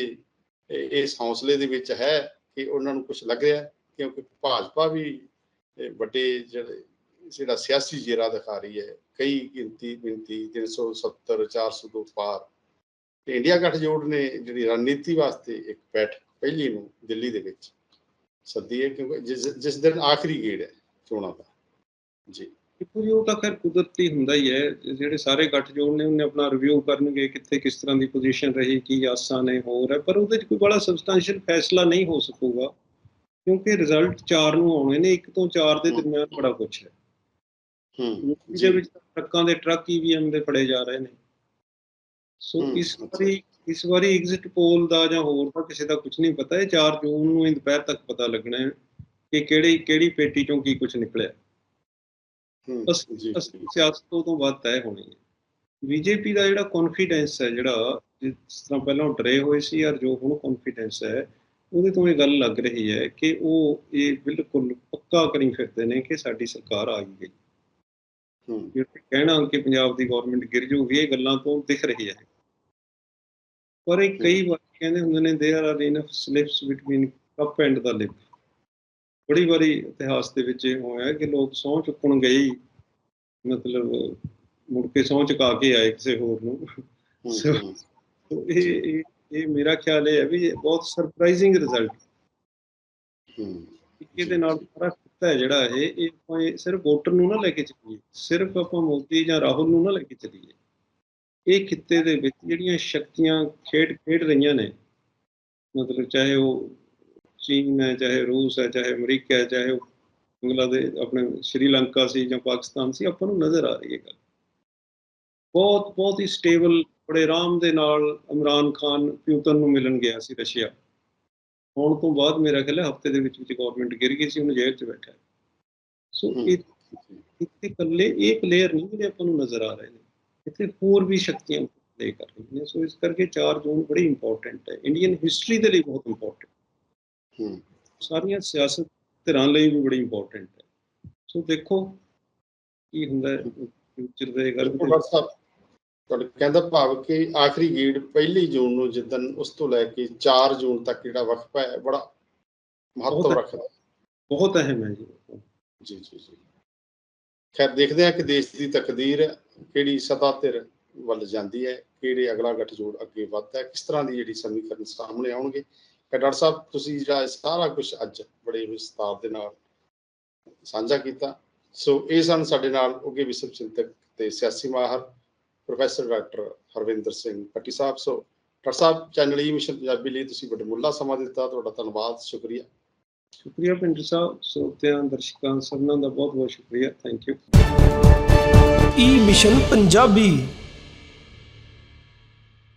ਇਸ ਹੌਸਲੇ ਦੇ ਵਿੱਚ ਹੈ ਕਿ ਉਹਨਾਂ ਨੂੰ ਕੁਝ ਲੱਗ ਰਿਹਾ ਕਿਉਂਕਿ ਭਾਜਪਾ ਵੀ ਵੱਡੇ ਜਿਹੜੇ, ਜਿਹੜਾ ਸਿਆਸੀ ਜੇਰਾ ਦਿਖਾ ਰਹੀ ਹੈ, ਕਈ ਗਿਣਤੀ ਗਿਣਤੀ 370 400 ਤੋਂ ਪਾਰ ਤੇ ਇੰਡੀਆ ਗੱਠਜੋੜ ਨੇ ਜਿਹੜੀ ਰਣਨੀਤੀ ਵਾਸਤੇ ਇੱਕ ਬੈਠਕ ਪਹਿਲੀ ਨੂੰ ਦਿੱਲੀ ਦੇ ਵਿੱਚ ਸੱਦੀ ਹੈ ਕਿਉਂਕਿ ਜਿਸ ਜਿਸ ਦਿਨ ਆਖਰੀ ਗੇੜ ਹੈ ਚੋਣਾਂ ਦਾ। ਜੀ। ਜੀ ਉਹ ਤਾਂ ਖੈਰ ਕੁਦਰਤੀ ਹੁੰਦਾ ਹੀ ਹੈ ਜਿਹੜੇ ਸਾਰੇ ਗੱਠਜੋੜ ਨੇ ਉਹਨੇ ਆਪਣਾ ਰਿਵਿਊ ਕਰਨਗੇ ਕਿੱਥੇ ਕਿਸ ਤਰ੍ਹਾਂ ਦੀ ਪੋਜੀਸ਼ਨ ਰਹੀ ਕੀ ਆਸਾਂ ਨੇ ਹੋਰ ਹੈ ਪਰ ਉਹਦੇ 'ਚ ਕੋਈ ਬੜਾ ਸਬਸਟੈਂਸ਼ੀਅਲ ਫੈਸਲਾ ਨਹੀਂ ਹੋ ਸਕੂਗਾ ਕਿਉਂਕਿ ਰਿਜ਼ਲਟ 4 ਨੂੰ ਆਉਣੇ ਨੇ 1 ਤੋਂ 4 ਦੇ ਦਰਮਿਆਨ ਬੜਾ ਕੁਝ ਹੈ। ਹੂੰ। ਜਿਹਦੇ ਵਿੱਚ ਟਰੱਕਾਂ ਦੇ ਟਰੱਕ ਈਵੀਐਮ ਦੇ ਫੜੇ ਜਾ ਰਹੇ ਨੇ। ਸੋ ਇਸ। ਵਾਰੀ ਇਸ ਵਾਰੀ ਐਗਜ਼ਿਟ ਪੋਲ ਦਾ ਜਾਂ ਹੋਰ ਦਾ ਕਿਸੇ ਦਾ ਕੁਝ ਨਹੀਂ ਪਤਾ। ਇਹ 4 ਜੂਨ ਨੂੰ ਹੀ ਦੁਪਹਿਰ ਤੱਕ ਪਤਾ ਲੱਗਣਾ ਹੈ ਕਿ ਕਿਹੜੀ ਕਿਹੜੀ ਪੇਟੀ ਚੋਂ ਕੀ ਕੁਝ ਨਿਕਲਿਆ। ਬਸ ਸਿਆਸਤ ਤੋਂ ਬਾਅਦ ਤੈਅ ਹੋਣੀ ਹੈ। ਬੀਜੇਪੀ ਦਾ ਜਿਹੜਾ ਕੌਨਫੀਡੈਂਸ ਹੈ ਜਿਹੜਾ ਜਿਸ ਤਰ੍ਹਾਂ ਪਹਿਲਾਂ ਡਰੇ ਹੋਏ ਸੀ ਔਰ ਜੋ ਹੁਣ ਕੌਨਫੀਡੈਂਸ ਹੈ ਉਹਦੇ ਤੋਂ ਇਹ ਗੱਲ ਲੱਗ ਰਹੀ ਹੈ ਕਿ ਉਹ ਇਹ ਬਿਲਕੁਲ ਪੱਕਾ ਕਰੀ ਫਿਰਦੇ ਨੇ ਕਿ ਸਾਡੀ ਸਰਕਾਰ ਆ ਗਈ ਹੈ। ਹੂੰ। ਜਿਹੜੇ ਕਹਿਣਾ ਕਿ ਪੰਜਾਬ ਦੀ ਗਵਰਨਮੈਂਟ ਗਿਰ ਜੂਗੀ ਇਹ ਗੱਲਾਂ ਤੋਂ ਦਿਖ ਰਹੀ ਹੈ ਪਰ ਇਹ ਕਈ ਵਾਰ ਕਹਿੰਦੇ ਹੁੰਦੇ ਨੇ there are enough slips between cup and the lip ਬੜੀ ਵਾਰੀ ਇਤਿਹਾਸ ਦੇ ਵਿੱਚ ਇਹ ਹੋਇਆ ਕਿ ਲੋਕ ਸਹੁੰ ਚੁੱਕਣ ਗਏ ਹੀ ਮਤਲਬ ਮੁੜ ਕੇ ਸਹੁੰ ਚੁਕਾ ਕੇ ਆਏ ਕਿਸੇ ਹੋਰ ਨੂੰ ਹੂੰ, ਸੋ- ਹੂੰ ਤੋ ਇਹ ਇਹ ਇਹ ਮੇਰਾ ਖਿਆਲ ਇਹ ਹੈ ਵੀ ਇਹ ਬਹੁਤ ਸਰਪ੍ਰਾਈਜ਼ਿੰਗ ਰਿਜ਼ਲਟ ਹੂੰ ਇਹਦੇ ਨਾਲ ਸਾਰਾ ਖਿੱਤਾ ਹੈ ਜਿਹੜਾ ਇਹ ਇਹ ਆਪਾਂ ਇਹ ਸਿਰਫ ਵੋਟਰ ਨੂੰ ਨਾ ਲੈ ਕੇ ਚੱਲੀਏ ਸਿਰਫ ਆਪਾਂ ਮੋਦੀ ਜਾਂ ਰਾਹੁਲ ਨੂੰ ਨਾ ਲੈ ਕੇ ਚੱਲੀਏ ਇਹ ਖਿੱਤੇ ਦੇ ਵਿੱਚ ਜਿਹੜੀਆਂ ਸ਼ਕਤੀਆਂ ਖੇਡ ਖੇਡ ਰਹੀਆਂ ਨੇ ਮਤਲਬ ਚਾਹੇ ਉਹ ਚੀਨ ਹੈ ਚਾਹੇ ਰੂਸ ਹੈ ਚਾਹੇ ਅਮਰੀਕਾ ਹੈ ਚਾਹੇ ਬੰਗਲਾਦੇਸ਼ ਆਪਣੇ ਸ਼੍ਰੀਲੰਕਾ ਸੀ ਜਾਂ ਪਾਕਿਸਤਾਨ ਸੀ ਆਪਾਂ ਨੂੰ ਨਜ਼ਰ ਆ ਰਹੀ ਹੈ ਗੱਲ ਬਹੁਤ ਬਹੁਤ ਹੀ ਸਟੇਬਲ ਬੜੇ ਆਰਾਮ ਦੇ ਨਾਲ ਇਮਰਾਨ ਖਾਨ ਪਿਊਤਨ ਨੂੰ ਮਿਲਣ ਗਿਆ ਸੀ ਰਸ਼ੀਆ ਹੋਣ ਤੋਂ ਬਾਅਦ ਮੇਰਾ ਖਿਆਲ ਹੈ ਹਫ਼ਤੇ ਦੇ ਵਿੱਚ ਵਿੱਚ ਗਵਰਨਮੈਂਟ ਗਿਰ ਗਈ ਸੀ ਉਹਨੂੰ ਜੇਲ੍ਹ 'ਚ ਬੈਠਾ। ਸੋ। ਇਹ ਇੱਥੇ ਇਕੱਲੇ ਇਹ ਪਲੇਅਰ ਨਹੀਂ ਜਿਹੜੇ ਆਪਾਂ ਨੂੰ ਨਜ਼ਰ ਆ ਰਹੇ ਨੇ ਇੱਥੇ ਹੋਰ ਵੀ ਸ਼ਕਤੀਆਂ ਪਲੇ ਕਰ ਰਹੀਆਂ ਨੇ। ਸੋ ਇਸ ਕਰਕੇ 4 ਜੂਨ ਬੜੀ ਇੰਪੋਰਟੈਂਟ ਹੈ। ਇੰਡੀਅਨ ਹਿਸਟਰੀ ਦੇ ਲਈ ਬਹੁਤ ਇੰਪੋਰਟੈਂਟ ਹੂੰ। ਸਾਰੀਆਂ ਸਿਆਸਤ ਧਿਰਾਂ ਲਈ ਵੀ ਬੜੀ ਇੰਪੋਰਟੈਂਟ ਹੈ। ਸੋ ਦੇਖੋ ਕੀ ਹੁੰਦਾ ਫਿਊਚਰ ਦੇ ਸਾਹਿਬ ਤੁਹਾਡੇ ਕਹਿੰਦਾ ਭਾਵ ਕਿ ਆਖਰੀ ਗੇੜ ਪਹਿਲੀ ਜੂਨ ਨੂੰ ਜਿੱਦਨ ਉਸ ਤੋਂ ਲੈ ਕੇ 4 ਜੂਨ ਤੱਕ ਜਿਹੜਾ ਵਕਫਾ ਹੈ ਬੜਾ ਮਹੱਤਵ ਰੱਖਦਾ। ਬਹੁਤ ਅਹਿਮ ਹੈ ਜੀ। ਜੀ ਜੀ ਜੀ। ਖੈਰ, ਦੇਖਦੇ ਹਾਂ ਕਿ ਦੇਸ਼ ਦੀ ਤਕਦੀਰ ਕਿਹੜੀ ਸਤਾ ਧਿਰ ਵੱਲ ਜਾਂਦੀ ਹੈ, ਕਿਹੜੇ ਅਗਲਾ ਗੱਠਜੋੜ ਅੱਗੇ ਵੱਧਦਾ ਹੈ, ਕਿਸ ਤਰ੍ਹਾਂ ਦੀ ਜਿਹੜੀ ਸਮੀਕਰਨ ਸਾਹਮਣੇ ਆਉਣਗੇ। ਕਿ ਡਾਕਟਰ ਸਾਹਿਬ, ਤੁਸੀਂ ਜਿਹੜਾ ਸਾਰਾ ਕੁਝ ਅੱਜ ਬੜੇ ਵਿਸਤਾਰ ਦੇ ਨਾਲ ਸਾਂਝਾ ਕੀਤਾ। ਸੋ ਇਹ ਸਨ ਸਾਡੇ ਨਾਲ ਉੱਗੇ ਵਿਸ਼ਵ ਚਿੰਤਕ ਤੇ ਸਿਆਸੀ ਮਾਹਰ professor doctor Harvinder Singh Patti Sahib. So doctor Sahib channel E mission Punjabi ਲਈ ਤੁਸੀਂ ਵੱਡਾ ਮੁੱਲਾ ਸਮਾਂ ਦਿੱਤਾ, ਤੁਹਾਡਾ ਧੰਨਵਾਦ, ਸ਼ੁਕਰੀਆ। ਸ਼ੁਕਰੀਆ ਪਿੰਡਰ ਸਾਹਿਬ ਸਰੋਤਿਆਂ ਦਰਸ਼ਕਾਂ ਸਭਨਾਂ ਦਾ ਬਹੁਤ ਬਹੁਤ ਸ਼ੁਕਰੀਆ thank you E mission Punjabi